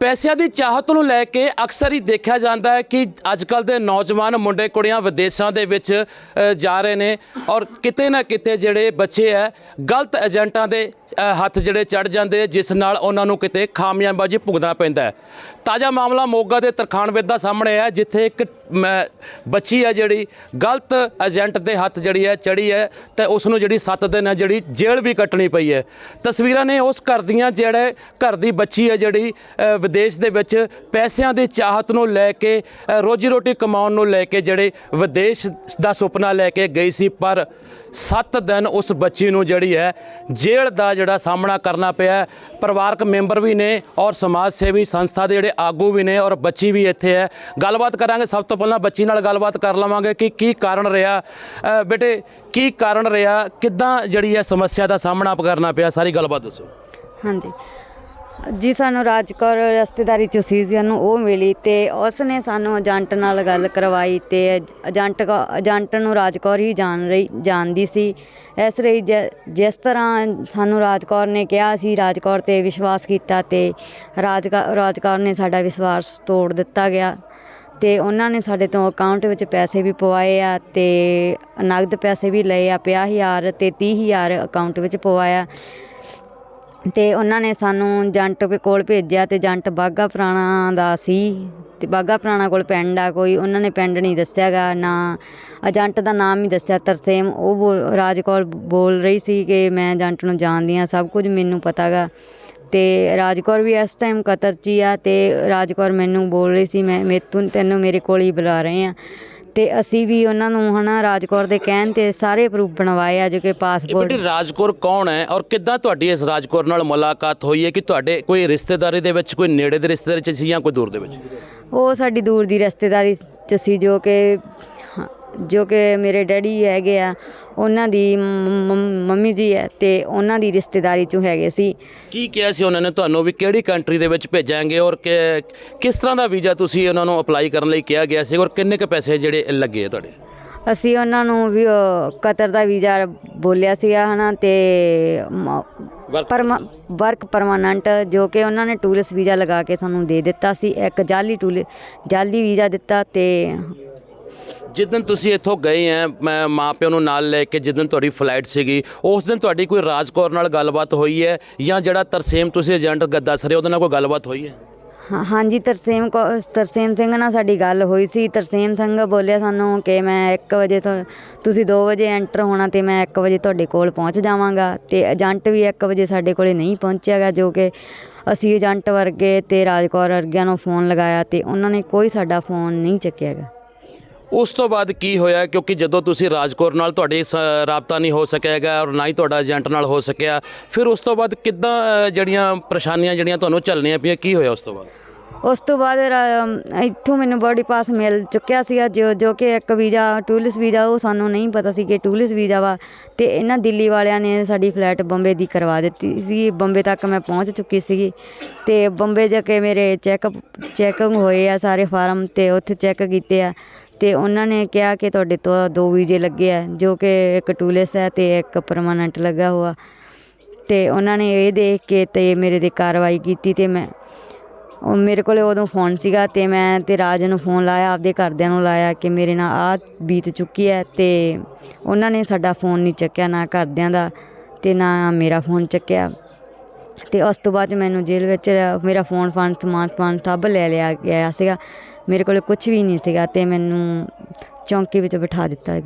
ਪੈਸਿਆਂ ਦੀ ਚਾਹਤ ਨੂੰ ਲੈ ਕੇ ਅਕਸਰ ਹੀ ਦੇਖਿਆ ਜਾਂਦਾ ਹੈ ਕਿ ਅੱਜ ਕੱਲ ਦੇ ਨੌਜਵਾਨ ਮੁੰਡੇ ਕੁੜੀਆਂ ਵਿਦੇਸ਼ਾਂ ਦੇ ਵਿੱਚ ਅ, ਜਾ ਰਹੇ ਨੇ ਔਰ ਕਿਤੇ ਨਾ ਕਿਤੇ ਜਿਹੜੇ ਬੱਚੇ ਹੈ ਗਲਤ ਏਜੰਟਾਂ ਦੇ ਅ, ਹੱਥ ਜਿਹੜੇ ਚੜ ਜਾਂਦੇ ਆ, ਜਿਸ ਨਾਲ ਉਹਨਾਂ ਨੂੰ ਕਿਤੇ ਖਾਮਿਆਬਾਜੀ ਭੁਗਤਣਾ ਪੈਂਦਾ ਹੈ। ਤਾਜ਼ਾ ਮਾਮਲਾ ਮੋਗਾ ਦੇ ਤਰਖਾਣਵੇਦ ਦਾ ਸਾਹਮਣੇ ਹੈ ਜਿੱਥੇ ਇੱਕ ਮ, ਬੱਚੀ ਹੈ ਜਿਹੜੀ ਗਲਤ ਏਜੰਟ ਦੇ ਹੱਥ ਜਿਹੜੀ ਹੈ ਚੜੀ ਹੈ ਤੇ ਉਸ ਨੂੰ ਜਿਹੜੀ 7 ਦਿਨ ਹੈ ਜਿਹੜੀ ਜੇਲ੍ਹ ਵੀ ਕੱਟਣੀ ਪਈ ਹੈ। ਤਸਵੀਰਾਂ ਨੇ ਉਸ ਘਰ ਦੀਆਂ ਜਿਹੜੇ ਘਰ ਦੀ ਬੱਚੀ ਹੈ ਜਿਹੜੀ ਅ, ਵਿਦੇਸ਼ ਦੇਸ਼ ਦੇ ਵਿੱਚ ਪੈਸਿਆਂ ਦੀ ਚਾਹਤ ਨੂੰ ਲੈ ਕੇ ਰੋਜੀ ਰੋਟੀ ਕਮਾਉਣ ਨੂੰ ਲੈ ਕੇ ਜਿਹੜੇ ਵਿਦੇਸ਼ ਦਾ ਸੁਪਨਾ ਲੈ ਕੇ ਗਈ ਸੀ, ਪਰ 7 ਦਿਨ ਉਸ ਬੱਚੀ ਨੂੰ ਜਿਹੜੀ ਹੈ ਜੇਲ੍ਹ ਦਾ ਜਿਹੜਾ ਸਾਹਮਣਾ ਕਰਨਾ ਪਿਆ ਪਰਿਵਾਰਕ ਮੈਂਬਰ ਵੀ ਨੇ ਔਰ ਸਮਾਜ ਸੇਵੀ ਸੰਸਥਾ ਦੇ ਜਿਹੜੇ ਆਗੂ ਵੀ ਨੇ ਔਰ ਬੱਚੀ ਵੀ ਇੱਥੇ ਹੈ। ਗੱਲਬਾਤ ਕਰਾਂਗੇ, ਸਭ ਤੋਂ ਪਹਿਲਾਂ ਬੱਚੀ ਨਾਲ ਗੱਲਬਾਤ ਕਰ ਲਵਾਂਗੇ ਕਿ ਕੀ ਕਾਰਨ ਰਿਹਾ। ਬੇਟੇ, ਕੀ ਕਾਰਨ ਰਿਹਾ? ਕਿੱਦਾਂ ਜਿਹੜੀ ਹੈ ਸਮੱਸਿਆ ਦਾ ਸਾਹਮਣਾ ਕਰਨਾ ਪਿਆ? ਸਾਰੀ ਗੱਲਬਾਤ ਦੱਸੋ। ਹਾਂਜੀ। ਜੀ, ਸਾਨੂੰ ਰਾਜਕੌਰ ਰਸਤੇਦਾਰੀ ਚ ਸੀ ਸਾਨੂੰ ਉਹ ਮਿਲੀ ਤੇ ਉਸ ਨੇ ਸਾਨੂੰ ਏਜੰਟ ਨਾਲ ਗੱਲ ਕਰਵਾਈ ਤੇ ਏਜੰਟ ਕੋ- ਏਜੰਟ ਨੂੰ ਰਾਜਕੌਰ ਹੀ ਜਾਣ ਰਹੀ, ਜਾਣਦੀ ਸੀ। ਇਸ ਲਈ ਜ- ਜਿਸ ਤਰ੍ਹਾਂ ਸਾਨੂੰ ਰਾਜਕੌਰ ਨੇ ਕਿਹਾ ਸੀ, ਰਾਜਕੌਰ ਤੇ ਵਿਸ਼ਵਾਸ ਕੀਤਾ ਤੇ ਰਾਜਕੌ, ਰਾਜਕੌਰ ਨੇ ਸਾਡਾ ਵਿਸ਼ਵਾਸ ਤੋੜ ਦਿੱਤਾ ਗਿਆ। ਤੇ ਉਹਨਾਂ ਨੇ ਸਾਡੇ ਤੋਂ ਅਕਾਊਂਟ ਵਿੱਚ ਪੈਸੇ ਵੀ ਪਵਾਏ ਆ ਤੇ ਨਗਦ ਪੈਸੇ ਵੀ ਲਏ ਆ 50000 ਤੇ 30000 ਅਕਾਊਂਟ ਵਿੱਚ ਪਵਾਇਆ। ਅਤੇ ਉਹਨਾਂ ਨੇ ਸਾਨੂੰ ਜੰਟ ਕੋਲ ਭੇਜਿਆ ਅਤੇ ਜੰਟ ਬਾਘਾ ਪੁਰਾਣਾ ਦਾ ਸੀ ਅਤੇ ਬਾਘਾ ਪੁਰਾਣਾ ਕੋਲ ਪਿੰਡ ਆ, ਕੋਈ ਉਹਨਾਂ ਨੇ ਪਿੰਡ ਨਹੀਂ ਦੱਸਿਆ ਗਾ, ਨਾ ਏਜੰਟ ਦਾ ਨਾਮ ਹੀ ਦੱਸਿਆ, ਤਰਸੇਮ, ਉਹ ਬੋਲ- ਰਾਜ ਕੌਰ ਬੋਲ ਰਹੀ ਸੀ ਕਿ ਮੈਂ ਏਜੰਟ ਨੂੰ ਜਾਣਦੀ ਹਾਂ, ਸਭ ਕੁਝ ਮੈਨੂੰ ਪਤਾ ਗਾ। ਅਤੇ ਰਾਜ ਕੌਰ ਵੀ ਇਸ ਟਾਈਮ ਕਤਰ 'ਚ ਹੀ ਆ ਅਤੇ ਰਾਜ ਕੌਰ ਮੈਨੂੰ ਬੋਲ ਰਹੀ ਸੀ, ਮੈਂ, ਮੇਤੋਂ ਤੈਨੂੰ ਮੇਰੇ ਕੋਲ ਹੀ ਬੁਲਾ ਰਹੇ ਆ ਤੇ ਅਸੀਂ ਵੀ ਉਹਨਾਂ ਨੂੰ ਹਨਾ ਰਾਜਕੌਰ ਦੇ ਕਹਿਣ ਤੇ ਸਾਰੇ ਪ੍ਰੂਫ ਬਣਵਾਏ ਆ ਜੋ ਕਿ ਪਾਸਪੋਰਟ ਬੇਟੀ ਰਾਜਕੌਰ ਕੌਣ ਹੈ? ਔਰ ਕਿੱਦਾਂ ਤੁਹਾਡੀ ਇਸ ਰਾਜਕੌਰ ਨਾਲ ਮੁਲਾਕਾਤ ਹੋਈ ਹੈ ਕਿ ਤੁਹਾਡੇ ਕੋਈ ਰਿਸ਼ਤੇਦਾਰੀ ਦੇ ਵਿੱਚ ਕੋਈ ਨੇੜੇ ਦੇ ਰਿਸ਼ਤੇਦਾਰੀ ਚ ਸੀ ਜਾਂ ਕੋਈ ਦੂਰ ਦੇ ਵਿੱਚ? ਉਹ ਸਾਡੀ ਦੂਰ ਦੀ ਰਿਸ਼ਤੇਦਾਰੀ ਚ ਸੀ ਜੋ ਕਿ ਜੋ ਕਿ ਮੇਰੇ ਡੈਡੀ ਹੈਗੇ ਆ ਉਹਨਾਂ ਦੀ ਮੰਮ- ਜੀ ਹੈ ਤੇ ਉਹਨਾਂ ਦੀ ਰਿਸ਼ਤੇਦਾਰੀ ਚੋਂ ਹੈਗੇ ਸੀ। ਕੀ ਕਿਹਾ ਸੀ ਉਹਨਾਂ ਨੇ ਤੁਹਾਨੂੰ ਵੀ ਕਿਹੜੀ ਕੰਟਰੀ ਦੇ ਵਿੱਚ ਭੇਜਾਂਗੇ ਔਰ ਕਿਸ ਤਰ੍ਹਾਂ ਦਾ ਵੀਜ਼ਾ ਤੁਸੀਂ ਉਹਨਾਂ ਨੂੰ ਅਪਲਾਈ ਕਰਨ ਲਈ ਕਿਹਾ ਗਿਆ ਸੀ ਔਰ ਕਿੰਨੇ ਕੁ ਪੈਸੇ ਜਿਹੜੇ ਲੱਗੇ ਆ ਤੁਹਾਡੇ? ਅਸੀਂ ਉਹਨਾਂ ਨੂੰ ਵੀ ਕਤਰ ਦਾ ਵੀਜ਼ਾ ਬੋਲਿਆ ਸੀਗਾ ਹਨਾ ਤੇ ਵਰਕ ਪਰਮਾਨੈਂਟ ਜੋ ਕਿ ਉਹਨਾਂ ਨੇ ਟੂਰਿਸਟ ਵੀਜ਼ਾ ਲਗਾ ਕੇ ਸਾਨੂੰ ਦੇ ਦਿੱਤਾ ਸੀ ਇੱਕ ਜਾਲੀ ਟੂਲ ਜਾਲੀ ਵੀਜ਼ਾ ਦਿੱਤਾ ਤੇ ਜਿੱਦਨ ਤੁਸੀਂ ਇੱਥੋਂ ਗਏ ਆ ਮੈਂ ਮਾਂ ਪਿਓ ਨੂੰ ਨਾਲ ਲੈ ਕੇ ਜਿੱਦਨ ਤੁਹਾਡੀ ਫਲਾਈਟ ਸੀਗੀ, ਉਸ ਦਿਨ ਤੁਹਾਡੀ ਕੋਈ ਰਾਜਕੌਰ ਨਾਲ ਗੱਲਬਾਤ ਹੋਈ ਹੈ ਜਾਂ ਜਿਹੜਾ ਤਰਸੇਮ ਤੁਸੀਂ ਏਜੰਟ ਦੱਸ ਰਹੇ ਉਹਦੇ ਨਾਲ ਕੋਈ ਗੱਲਬਾਤ ਹੋਈ ਹੈ ਹਾਂ- ਹਾਂਜੀ, ਤਰਸੇਮ ਕੌ- ਤਰਸੇਮ ਸਿੰਘ ਨਾਲ ਸਾਡੀ ਗੱਲ ਹੋਈ ਸੀ। ਤਰਸੇਮ ਸਿੰਘ ਬੋਲਿਆ ਸਾਨੂੰ ਕਿ ਮੈਂ 1 ਵਜੇ ਤੋਂ, ਤੁਸੀਂ 2 ਵਜੇ ਐਂਟਰ ਹੋਣਾ ਤੇ ਮੈਂ 1 ਵਜੇ ਤੁਹਾਡੇ ਕੋਲ ਪਹੁੰਚ ਜਾਵਾਂਗਾ ਤੇ ਏਜੰਟ ਵੀ 1 ਵਜੇ ਸਾਡੇ ਕੋਲੇ ਨਹੀਂ ਪਹੁੰਚਿਆਗਾ, ਜੋ ਕਿ ਅਸੀਂ ਏਜੰਟ ਵਰਗੇ ਤੇ ਰਾਜਕੌਰ ਵਰਗਿਆਂ ਨੂੰ ਫੋਨ ਲਗਾਇਆ ਤੇ ਉਹਨਾਂ ਨੇ ਕੋਈ ਸਾਡਾ ਫੋਨ ਨਹੀਂ ਚੱਕਿਆਗਾ। ਉਸ ਤੋਂ ਬਾਅਦ ਕੀ ਹੋਇਆ? ਕਿਉਂਕਿ ਜਦੋਂ ਤੁਸੀਂ ਰਾਜਕੌਰ ਨਾਲ ਤੁਹਾਡੇ ਸ- ਰਾਬਤਾ ਨਹੀਂ ਹੋ ਸਕਿਆ ਹੈਗਾ ਔਰ ਨਾ ਹੀ ਤੁਹਾਡਾ ਏਜੰਟ ਨਾਲ ਹੋ ਸਕਿਆ, ਫਿਰ ਉਸ ਤੋਂ ਬਾਅਦ ਕਿੱਦਾਂ ਜਿਹੜੀਆਂ ਪਰੇਸ਼ਾਨੀਆਂ ਜਿਹੜੀਆਂ ਤੁਹਾਨੂੰ ਚੱਲਣੀਆਂ ਪਈਆਂ, ਕੀ ਹੋਇਆ ਉਸ ਤੋਂ ਬਾਅਦ? ਉਸ ਤੋਂ ਬਾਅਦ ਇੱਥੋਂ ਮੈਨੂੰ ਬੋਡੀ ਪਾਸ ਮਿਲ ਚੁੱਕਿਆ ਸੀਗਾ, ਜੋ ਜੋ ਕਿ ਇੱਕ ਵੀਜ਼ਾ, ਟੂਰਿਸਟ ਵੀਜ਼ਾ, ਉਹ ਸਾਨੂੰ ਨਹੀਂ ਪਤਾ ਸੀ ਕਿ ਟੂਰਿਸਟ ਵੀਜ਼ਾ ਵਾ, ਤੇ ਇਹਨਾਂ ਦਿੱਲੀ ਵਾਲਿਆਂ ਨੇ ਸਾਡੀ ਫਲੈਟ ਬੰਬੇ ਦੀ ਕਰਵਾ ਦਿੱਤੀ ਸੀ, ਬੰਬੇ ਤੱਕ ਮੈਂ ਪਹੁੰਚ ਚੁੱਕੀ ਸੀਗੀ, ਤੇ ਬੰਬੇ ਜਾ ਕੇ ਮੇਰੇ ਚੈੱਕਅਪ ਚੈਕਿੰਗ ਹੋਏ ਆ ਸਾਰੇ ਫਾਰਮ, ਤੇ ਉੱਥੇ ਚੈੱਕ ਕੀਤੇ ਆ ਅਤੇ ਉਹਨਾਂ ਨੇ ਕਿਹਾ ਕਿ ਤੁਹਾਡੇ ਤੋਂ ਦੋ ਵੀਜ਼ੇ ਲੱਗੇ ਆ, ਜੋ ਕਿ ਇੱਕ ਟੂਰਿਸਟ ਹੈ ਅਤੇ ਇੱਕ ਪਰਮਾਨੈਂਟ ਲੱਗਾ ਹੋਆ। ਅਤੇ ਉਹਨਾਂ ਨੇ ਇਹ ਦੇਖ ਕੇ ਅਤੇ ਮੇਰੇ ਤੇ ਕਾਰਵਾਈ ਕੀਤੀ ਅਤੇ ਮੈਂ, ਉਹ ਮੇਰੇ ਕੋਲ ਉਦੋਂ ਫੋਨ ਸੀਗਾ ਅਤੇ ਮੈਂ ਅਤੇ ਰਾਜ ਨੂੰ ਫੋਨ ਲਾਇਆ, ਆਪਦੇ ਘਰਦਿਆਂ ਨੂੰ ਲਾਇਆ ਕਿ ਮੇਰੇ ਨਾਲ ਆਹ ਬੀਤ ਚੁੱਕੀ ਹੈ ਅਤੇ ਉਹਨਾਂ ਨੇ ਸਾਡਾ ਫੋਨ ਨਹੀਂ ਚੱਕਿਆ, ਨਾ ਘਰਦਿਆਂ ਦਾ ਅਤੇ ਨਾ ਮੇਰਾ ਫੋਨ ਚੱਕਿਆ। ਅਤੇ ਉਸ ਤੋਂ ਬਾਅਦ 'ਚ ਮੈਨੂੰ ਜੇਲ੍ਹ ਵਿੱਚ, ਮੇਰਾ ਫੋਨ ਫਾਨ ਸਮਾਨ ਸਮਾਨ ਸਭ ਲੈ ਲਿਆ ਗਿਆ ਸੀਗਾ। ਮੇਰੇ ਕੋਲੇ ਕੁਝ ਵੀ ਨਹੀਂ ਸੀਗਾ ਤੇ ਮੈਨੂੰ ਚੌਂਕੀ ਵਿੱਚ ਬਿਠਾ ਦਿੱਤਾ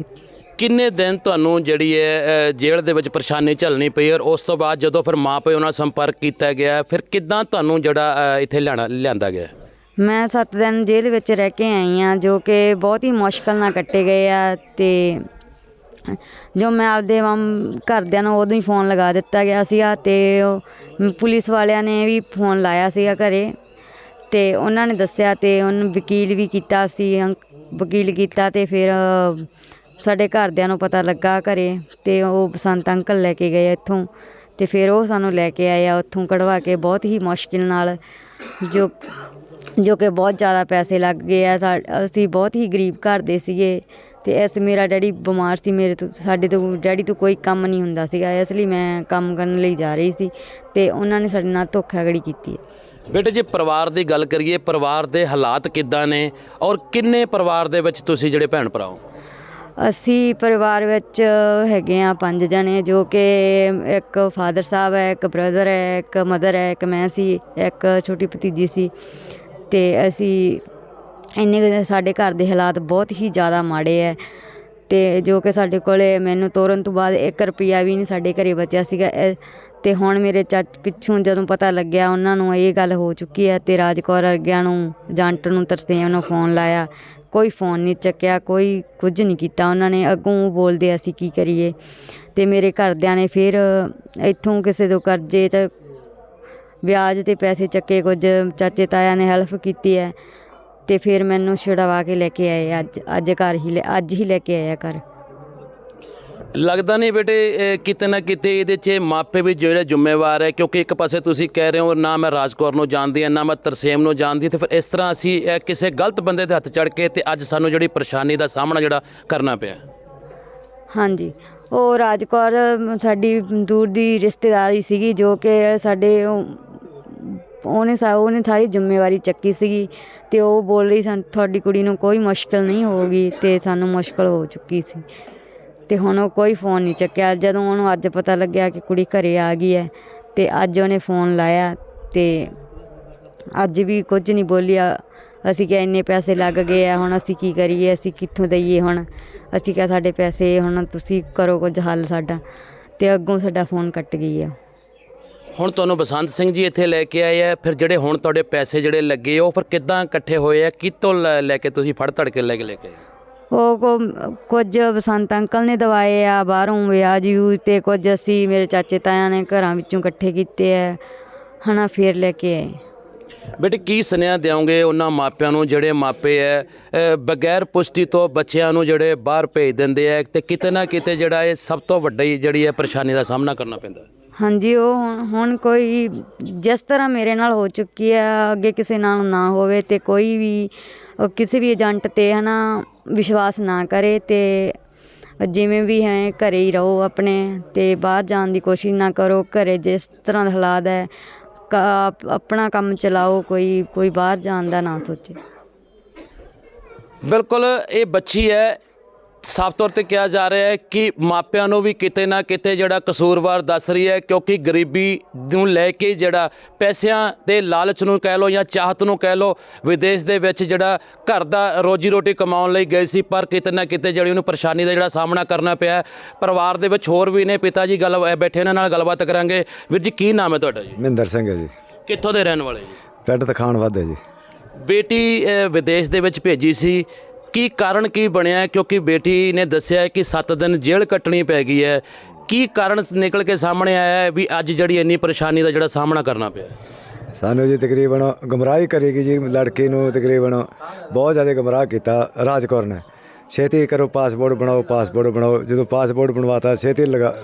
ਕਿੰਨੇ ਦਿਨ ਤੁਹਾਨੂੰ ਜਿਹੜੀ ਹੈ ਜੇਲ੍ਹ ਦੇ ਵਿੱਚ ਪਰੇਸ਼ਾਨੀ ਝੱਲਣੀ ਪਈ ਔਰ ਉਸ ਤੋਂ ਬਾਅਦ ਜਦੋਂ ਫਿਰ ਮਾਂ ਪਿਓ ਨਾਲ ਸੰਪਰਕ ਕੀਤਾ ਗਿਆ ਫਿਰ ਕਿੱਦਾਂ ਤੁਹਾਨੂੰ ਜਿਹੜਾ ਇੱਥੇ ਲਿਆਣਾ ਲਿਆਂਦਾ ਗਿਆ? ਮੈਂ 7 ਦਿਨ ਜੇਲ੍ਹ ਵਿੱਚ ਰਹਿ ਕੇ ਆਈ ਆ ਜੋ ਕਿ ਬਹੁਤ ਹੀ ਮੁਸ਼ਕਲ ਨਾਲ ਕੱਟੇ ਗਏ ਆ ਤੇ ਜੋ ਮੈਂ ਆਪਦੇ ਮਮ ਘਰਦਿਆਂ ਨੂੰ ਉਦੋਂ ਹੀ ਫੋਨ ਲਗਾ ਦਿੱਤਾ ਗਿਆ ਸੀਗਾ ਤੇ ਪੁਲਿਸ ਵਾਲਿਆਂ ਨੇ ਵੀ ਫੋਨ ਲਾਇਆ ਸੀਗਾ ਘਰੇ। ਅਤੇ ਉਹਨਾਂ ਨੇ ਦੱਸਿਆ ਅਤੇ ਉਹਨੂੰ ਵਕੀਲ ਵੀ ਕੀਤਾ ਸੀ ਵਕੀਲ ਕੀਤਾ ਅਤੇ ਫਿਰ ਸਾਡੇ ਘਰਦਿਆਂ ਨੂੰ ਪਤਾ ਲੱਗਾ ਘਰ ਅਤੇ ਉਹ ਬਸੰਤ ਅੰਕਲ ਲੈ ਕੇ ਗਏ ਇੱਥੋਂ ਅਤੇ ਫਿਰ ਉਹ ਸਾਨੂੰ ਲੈ ਕੇ ਆਏ ਆ ਉੱਥੋਂ ਕਢਵਾ ਕੇ ਬਹੁਤ ਹੀ ਮੁਸ਼ਕਿਲ ਨਾਲ, ਜੋ ਜੋ ਕਿ ਬਹੁਤ ਜ਼ਿਆਦਾ ਪੈਸੇ ਲੱਗ ਗਏ ਆ ਸਾ- ਅਸੀਂ ਬਹੁਤ ਹੀ ਗਰੀਬ ਘਰ ਦੇ ਸੀਗੇ ਅਤੇ ਇਸ ਮੇਰਾ ਡੈਡੀ ਬਿਮਾਰ ਸੀ, ਮੇਰੇ ਤੋਂ, ਸਾਡੇ ਤੋਂ, ਡੈਡੀ ਤੋਂ ਕੋਈ ਕੰਮ ਨਹੀਂ ਹੁੰਦਾ ਸੀਗਾ, ਇਸ ਲਈ ਮੈਂ ਕੰਮ ਕਰਨ ਲਈ ਜਾ ਰਹੀ ਸੀ ਅਤੇ ਉਹਨਾਂ ਨੇ ਸਾਡੇ ਨਾਲ ਧੋਖਾਧੜੀ ਕੀਤੀ ਬੇਟੇ, ਜੀ ਪਰਿਵਾਰ ਦੀ ਗੱਲ ਕਰੀਏ, ਪਰਿਵਾਰ ਦੇ ਹਾਲਾਤ ਕਿੱਦਾਂ ਨੇ ਔਰ ਕਿੰਨੇ ਪਰਿਵਾਰ ਦੇ ਵਿੱਚ ਤੁਸੀਂ ਜਿਹੜੇ ਭੈਣ ਭਰਾ ਹੋ? ਅਸੀਂ ਪਰਿਵਾਰ ਵਿੱਚ ਹੈਗੇ ਆ ਪੰਜ ਜਣੇ, ਜੋ ਕਿ ਇੱਕ ਫਾਦਰ ਸਾਹਿਬ ਹੈ, ਇੱਕ ਬ੍ਰਦਰ ਹੈ, ਇੱਕ ਮਦਰ ਹੈ, ਇੱਕ ਮੈਂ ਸੀ, ਇੱਕ ਛੋਟੀ ਭਤੀਜੀ ਸੀ। ਤੇ ਅਸੀਂ ਇੰਨੇ ਕੁ ਸਾਡੇ ਘਰ ਦੇ ਹਾਲਾਤ ਬਹੁਤ ਹੀ ਜ਼ਿਆਦਾ ਮਾੜੇ ਹੈ। ਤੇ ਜੋ ਕਿ ਸਾਡੇ ਕੋਲੇ ਮੈਨੂੰ ਤੋਰਨ ਤੋਂ ਬਾਅਦ 1 ਰੁਪਿਆ ਵੀ ਨਹੀਂ ਸਾਡੇ ਘਰੇ ਬਚਿਆ ਸੀਗਾ। ਅਤੇ ਹੁਣ ਮੇਰੇ ਚਾਚ ਪਿੱਛੋਂ ਜਦੋਂ ਪਤਾ ਲੱਗਿਆ ਉਹਨਾਂ ਨੂੰ ਇਹ ਗੱਲ ਹੋ ਚੁੱਕੀ ਹੈ ਅਤੇ ਰਾਜ ਕੌਰ ਵਰਗਿਆਂ ਨੂੰ ਏਜੰਟ ਨੂੰ ਤਰਸੇਮ ਨੂੰ ਫੋਨ ਲਾਇਆ। ਕੋਈ ਫੋਨ ਨਹੀਂ ਚੱਕਿਆ, ਕੋਈ ਕੁਝ ਨਹੀਂ ਕੀਤਾ ਉਹਨਾਂ ਨੇ। ਅੱਗੋਂ ਉਹ ਬੋਲਦੇ ਅਸੀਂ ਕੀ ਕਰੀਏ? ਅਤੇ ਮੇਰੇ ਘਰਦਿਆਂ ਨੇ ਫਿਰ ਇੱਥੋਂ ਕਿਸੇ ਤੋਂ ਕਰਜ਼ੇ ਚ ਵਿਆਜ ਤੇ ਪੈਸੇ ਚੱਕੇ, ਕੁਝ ਚਾਚੇ ਤਾਇਆ ਨੇ ਹੈਲਪ ਕੀਤੀ ਹੈ। ਅਤੇ ਫਿਰ ਮੈਨੂੰ ਛੁਡਵਾ ਕੇ ਲੈ ਕੇ ਆਏ, ਅੱਜ ਅੱਜ ਘਰ ਹੀ ਲੈ- ਅੱਜ ਹੀ ਲੈ ਕੇ ਆਇਆ ਘਰ। ਲੱਗਦਾ ਨਹੀਂ ਬੇਟੇ ਕਿਤੇ ਨਾ ਕਿਤੇ ਇਹਦੇ 'ਚ ਮਾਪੇ ਵੀ ਜਿਹੜੇ ਜ਼ਿੰਮੇਵਾਰ ਹੈ ਕਿਉਂਕਿ ਇੱਕ ਪਾਸੇ ਤੁਸੀਂ ਕਹਿ ਰਹੇ ਹੋ ਨਾ ਮੈਂ ਰਾਜਕੌਰ ਨੂੰ ਜਾਣਦੀ ਹਾਂ ਨਾ ਮੈਂ ਤਰਸੇਮ ਨੂੰ ਜਾਣਦੀ ਤੇ ਫਿਰ ਇਸ ਤਰ੍ਹਾਂ ਅਸੀਂ ਕਿਸੇ ਗਲਤ ਬੰਦੇ ਦੇ ਹੱਥ ਚੜ ਕੇ ਤੇ ਅੱਜ ਸਾਨੂੰ ਜਿਹੜੀ ਪਰੇਸ਼ਾਨੀ ਦਾ ਸਾਹਮਣਾ ਜਿਹੜਾ ਕਰਨਾ ਪਿਆ। ਹਾਂਜੀ। ਉਹ ਰਾਜਕੌਰ ਮ, ਸਾਡੀ ਦੂਰ ਦੀ ਰਿਸ਼ਤੇਦਾਰੀ ਸੀਗੀ ਜੋ ਕਿ ਸਾਡੇ ਉਹਨੇ ਸਾ ਉਹਨੇ ਸਾਰੀ ਜ਼ਿੰਮੇਵਾਰੀ ਚੱਕੀ ਸੀਗੀ ਤੇ ਉਹ ਬੋਲ ਰਹੀ ਸਨ ਤੁਹਾਡੀ ਕੁੜੀ ਨੂੰ ਕੋਈ ਮੁਸ਼ਕਲ ਨਹੀਂ ਹੋਊਗੀ ਤੇ ਸਾਨੂੰ ਮੁਸ਼ਕਲ ਹੋ ਚੁੱਕੀ ਸੀ। ਅਤੇ ਹੁਣ ਉਹ ਕੋਈ ਫੋਨ ਨਹੀਂ ਚੱਕਿਆ। ਜਦੋਂ ਉਹਨੂੰ ਅੱਜ ਪਤਾ ਲੱਗਿਆ ਕਿ ਕੁੜੀ ਘਰ ਆ ਗਈ ਹੈ ਅਤੇ ਅੱਜ ਉਹਨੇ ਫੋਨ ਲਾਇਆ ਅਤੇ ਅੱਜ ਵੀ ਕੁਝ ਨਹੀਂ ਬੋਲਿਆ। ਅਸੀਂ ਕਿਹਾ, ਇੰਨੇ ਪੈਸੇ ਲੱਗ ਗਏ ਆ, ਹੁਣ ਅਸੀਂ ਕੀ ਕਰੀਏ? ਅਸੀਂ ਕਿੱਥੋਂ ਦਈਏ ਹੁਣ? ਅਸੀਂ ਕਿਹਾ, ਸਾਡੇ ਪੈਸੇ ਹੁਣ ਤੁਸੀਂ ਕਰੋ ਕੁਝ ਹੱਲ ਸਾਡਾ। ਤੇ ਅੱਗੋਂ ਸਾਡਾ ਫੋਨ ਕੱਟ ਗਈ ਆ। ਹੁਣ ਤੁਹਾਨੂੰ ਬਸੰਤ ਸਿੰਘ ਜੀ ਇੱਥੇ ਲੈ ਕੇ ਆਏ ਆ। ਫਿਰ ਜਿਹੜੇ ਹੁਣ ਤੁਹਾਡੇ ਪੈਸੇ ਜਿਹੜੇ ਲੱਗੇ, ਉਹ ਫਿਰ ਕਿੱਦਾਂ ਇਕੱਠੇ ਹੋਏ ਆ? ਕਿੱਥੋਂ ਲੈ ਕੇ ਤੁਸੀਂ ਫੜ ਧੜ ਕੇ ਲੈ ਕੇ ਲੈ ਕੇ ਉਹ ਕੋ- ਕੁਝ ਬਸੰਤ ਅੰਕਲ ਨੇ ਦਵਾਏ ਆ ਬਾਹਰੋਂ ਵਿਆਜ ਯੂ ਤੇ ਕੁਝ ਅਸੀਂ ਮੇਰੇ ਚਾਚੇ ਤਾਇਆਂ ਨੇ ਘਰਾਂ ਵਿੱਚੋਂ ਇਕੱਠੇ ਕੀਤੇ ਆ ਹਨਾ ਫੇਰ ਲੈ ਕੇ ਆਏ। ਬੇਟੇ ਕੀ ਸੁਨੇਹਾ ਦਿਓਗੇ ਉਹਨਾਂ ਮਾਪਿਆਂ ਨੂੰ ਜਿਹੜੇ ਮਾਪੇ ਐ? ਬਗੈਰ ਪੁਸ਼ਟੀ ਤੋਂ ਬੱਚਿਆਂ ਨੂੰ ਜਿਹੜੇ ਬਾਹਰ ਭੇਜ ਦਿੰਦੇ ਐ ਤੇ ਕਿਤੇ ਨਾ ਕਿਤੇ ਜਿਹੜਾ ਇਹ ਸਭ ਤੋਂ ਵੱਡੀ ਜਿਹੜੀ ਹੈ ਪਰੇਸ਼ਾਨੀ ਦਾ ਸਾਹਮਣਾ ਕਰਨਾ ਪੈਂਦਾ। ਹਾਂਜੀ ਉਹ ਹੁਣ- ਕੋਈ ਜਿਸ ਤਰ੍ਹਾਂ ਮੇਰੇ ਨਾਲ ਹੋ ਚੁੱਕੀ ਹੈ ਅੱਗੇ ਕਿਸੇ ਨਾਲ ਨਾ ਹੋਵੇ ਤੇ ਕੋਈ ਵੀ ਕਿਸੇ ਵੀ ਏਜੰਟ ਤੇ ਹੈ ਨਾ ਵਿਸ਼ਵਾਸ ਨਾ ਕਰੇ ਅਤੇ ਜਿਵੇਂ ਵੀ ਹੈ ਘਰ ਹੀ ਰਹੋ ਆਪਣੇ ਅਤੇ ਬਾਹਰ ਜਾਣ ਦੀ ਕੋਸ਼ਿਸ਼ ਨਾ ਕਰੋ। ਘਰ ਜਿਸ ਤਰ੍ਹਾਂ ਦੇ ਹਾਲਾਤ ਹੈ ਆਪਣਾ ਕੰਮ ਚਲਾਓ, ਕੋਈ ਕੋਈ ਬਾਹਰ ਜਾਣ ਦਾ ਨਾ ਸੋਚੇ। ਬਿਲਕੁਲ, ਇਹ ਬੱਚੀ ਹੈ ਸਾਫ਼ ਤੌਰ ਤੇ ਕਿਹਾ ਜਾ ਰਿਹਾ ਹੈ ਕਿ ਮਾਪਿਆਂ ਨੂੰ ਵੀ ਕਿਤੇ ਨਾ ਕਿਤੇ ਜਿਹੜਾ ਕਸੂਰਵਾਰ ਦੱਸ ਰਹੀ ਹੈ ਕਿਉਂਕਿ ਗਰੀਬੀ ਨੂੰ ਲੈ ਕੇ ਜਿਹੜਾ ਪੈਸਿਆਂ ਦੇ ਲਾਲਚ ਨੂੰ ਕਹਿ ਲਓ ਜਾਂ ਚਾਹਤ ਨੂੰ ਕਹਿ ਲਓ ਵਿਦੇਸ਼ ਦੇ ਵਿੱਚ ਜਿਹੜਾ ਘਰ ਦਾ ਰੋਜੀ ਰੋਟੀ ਕਮਾਉਣ ਲਈ ਗਏ ਸੀ ਪਰ ਕਿਤੇ ਨਾ ਕਿਤੇ ਜਿਹੜੀ ਉਹਨੂੰ ਪਰੇਸ਼ਾਨੀ ਦਾ ਜਿਹੜਾ ਸਾਹਮਣਾ ਕਰਨਾ ਪਿਆ ਹੈ। ਪਰਿਵਾਰ ਦੇ ਵਿੱਚ ਹੋਰ ਵੀ ਨੇ ਪਿਤਾ ਜੀ ਗੱਲ ਬੈਠੇ ਇਹਨਾਂ ਨਾਲ ਗੱਲਬਾਤ ਕਰਾਂਗੇ। ਵੀਰ ਜੀ ਕੀ ਨਾਮ ਹੈ ਤੁਹਾਡਾ ਜੀ? ਮਹਿੰਦਰ ਸਿੰਘ ਹੈ ਜੀ। ਕਿੱਥੋਂ ਦੇ ਰਹਿਣ ਵਾਲੇ ਜੀ? ਪਿੰਡ ਤਖਾਣ ਵਾਦੇ ਜੀ। ਬੇਟੀ ਵਿਦੇਸ਼ ਦੇ ਵਿੱਚ ਭੇਜੀ ਸੀ ਕੀ ਕਾਰਨ ਕੀ ਬਣਿਆ ਕਿਉਂਕਿ ਬੇਟੀ ਨੇ ਦੱਸਿਆ ਕਿ 7 ਦਿਨ ਜੇਲ੍ਹ ਕੱਟਣੀ ਪੈ ਗਈ ਹੈ। ਕੀ ਕਾਰਨ ਨਿਕਲ ਕੇ ਸਾਹਮਣੇ ਆਇਆ ਵੀ ਅੱਜ ਜਿਹੜੀ ਇੰਨੀ ਪਰੇਸ਼ਾਨੀ ਦਾ ਜਿਹੜਾ ਸਾਹਮਣਾ ਕਰਨਾ ਪਿਆ ਸਾਨੂੰ ਜੀ ਤਕਰੀਬਨ ਗੁੰਮਰਾਹ ਹੀ ਕਰੇਗੀ ਜੀ ਲੜਕੇ ਨੂੰ ਤਕਰੀਬਨ ਬਹੁਤ ਜ਼ਿਆਦਾ ਗਮਰਾਹ ਕੀਤਾ ਰਾਜਕੌਰ ਨੇ। ਛੇਤੀ ਕਰੋ ਪਾਸਪੋਰਟ ਬਣਾਓ ਪਾਸਪੋਰਟ ਬਣਾਓ। ਜਦੋਂ ਪਾਸਪੋਰਟ ਬਣਵਾਤਾ, ਛੇਤੀ ਲਗਾ,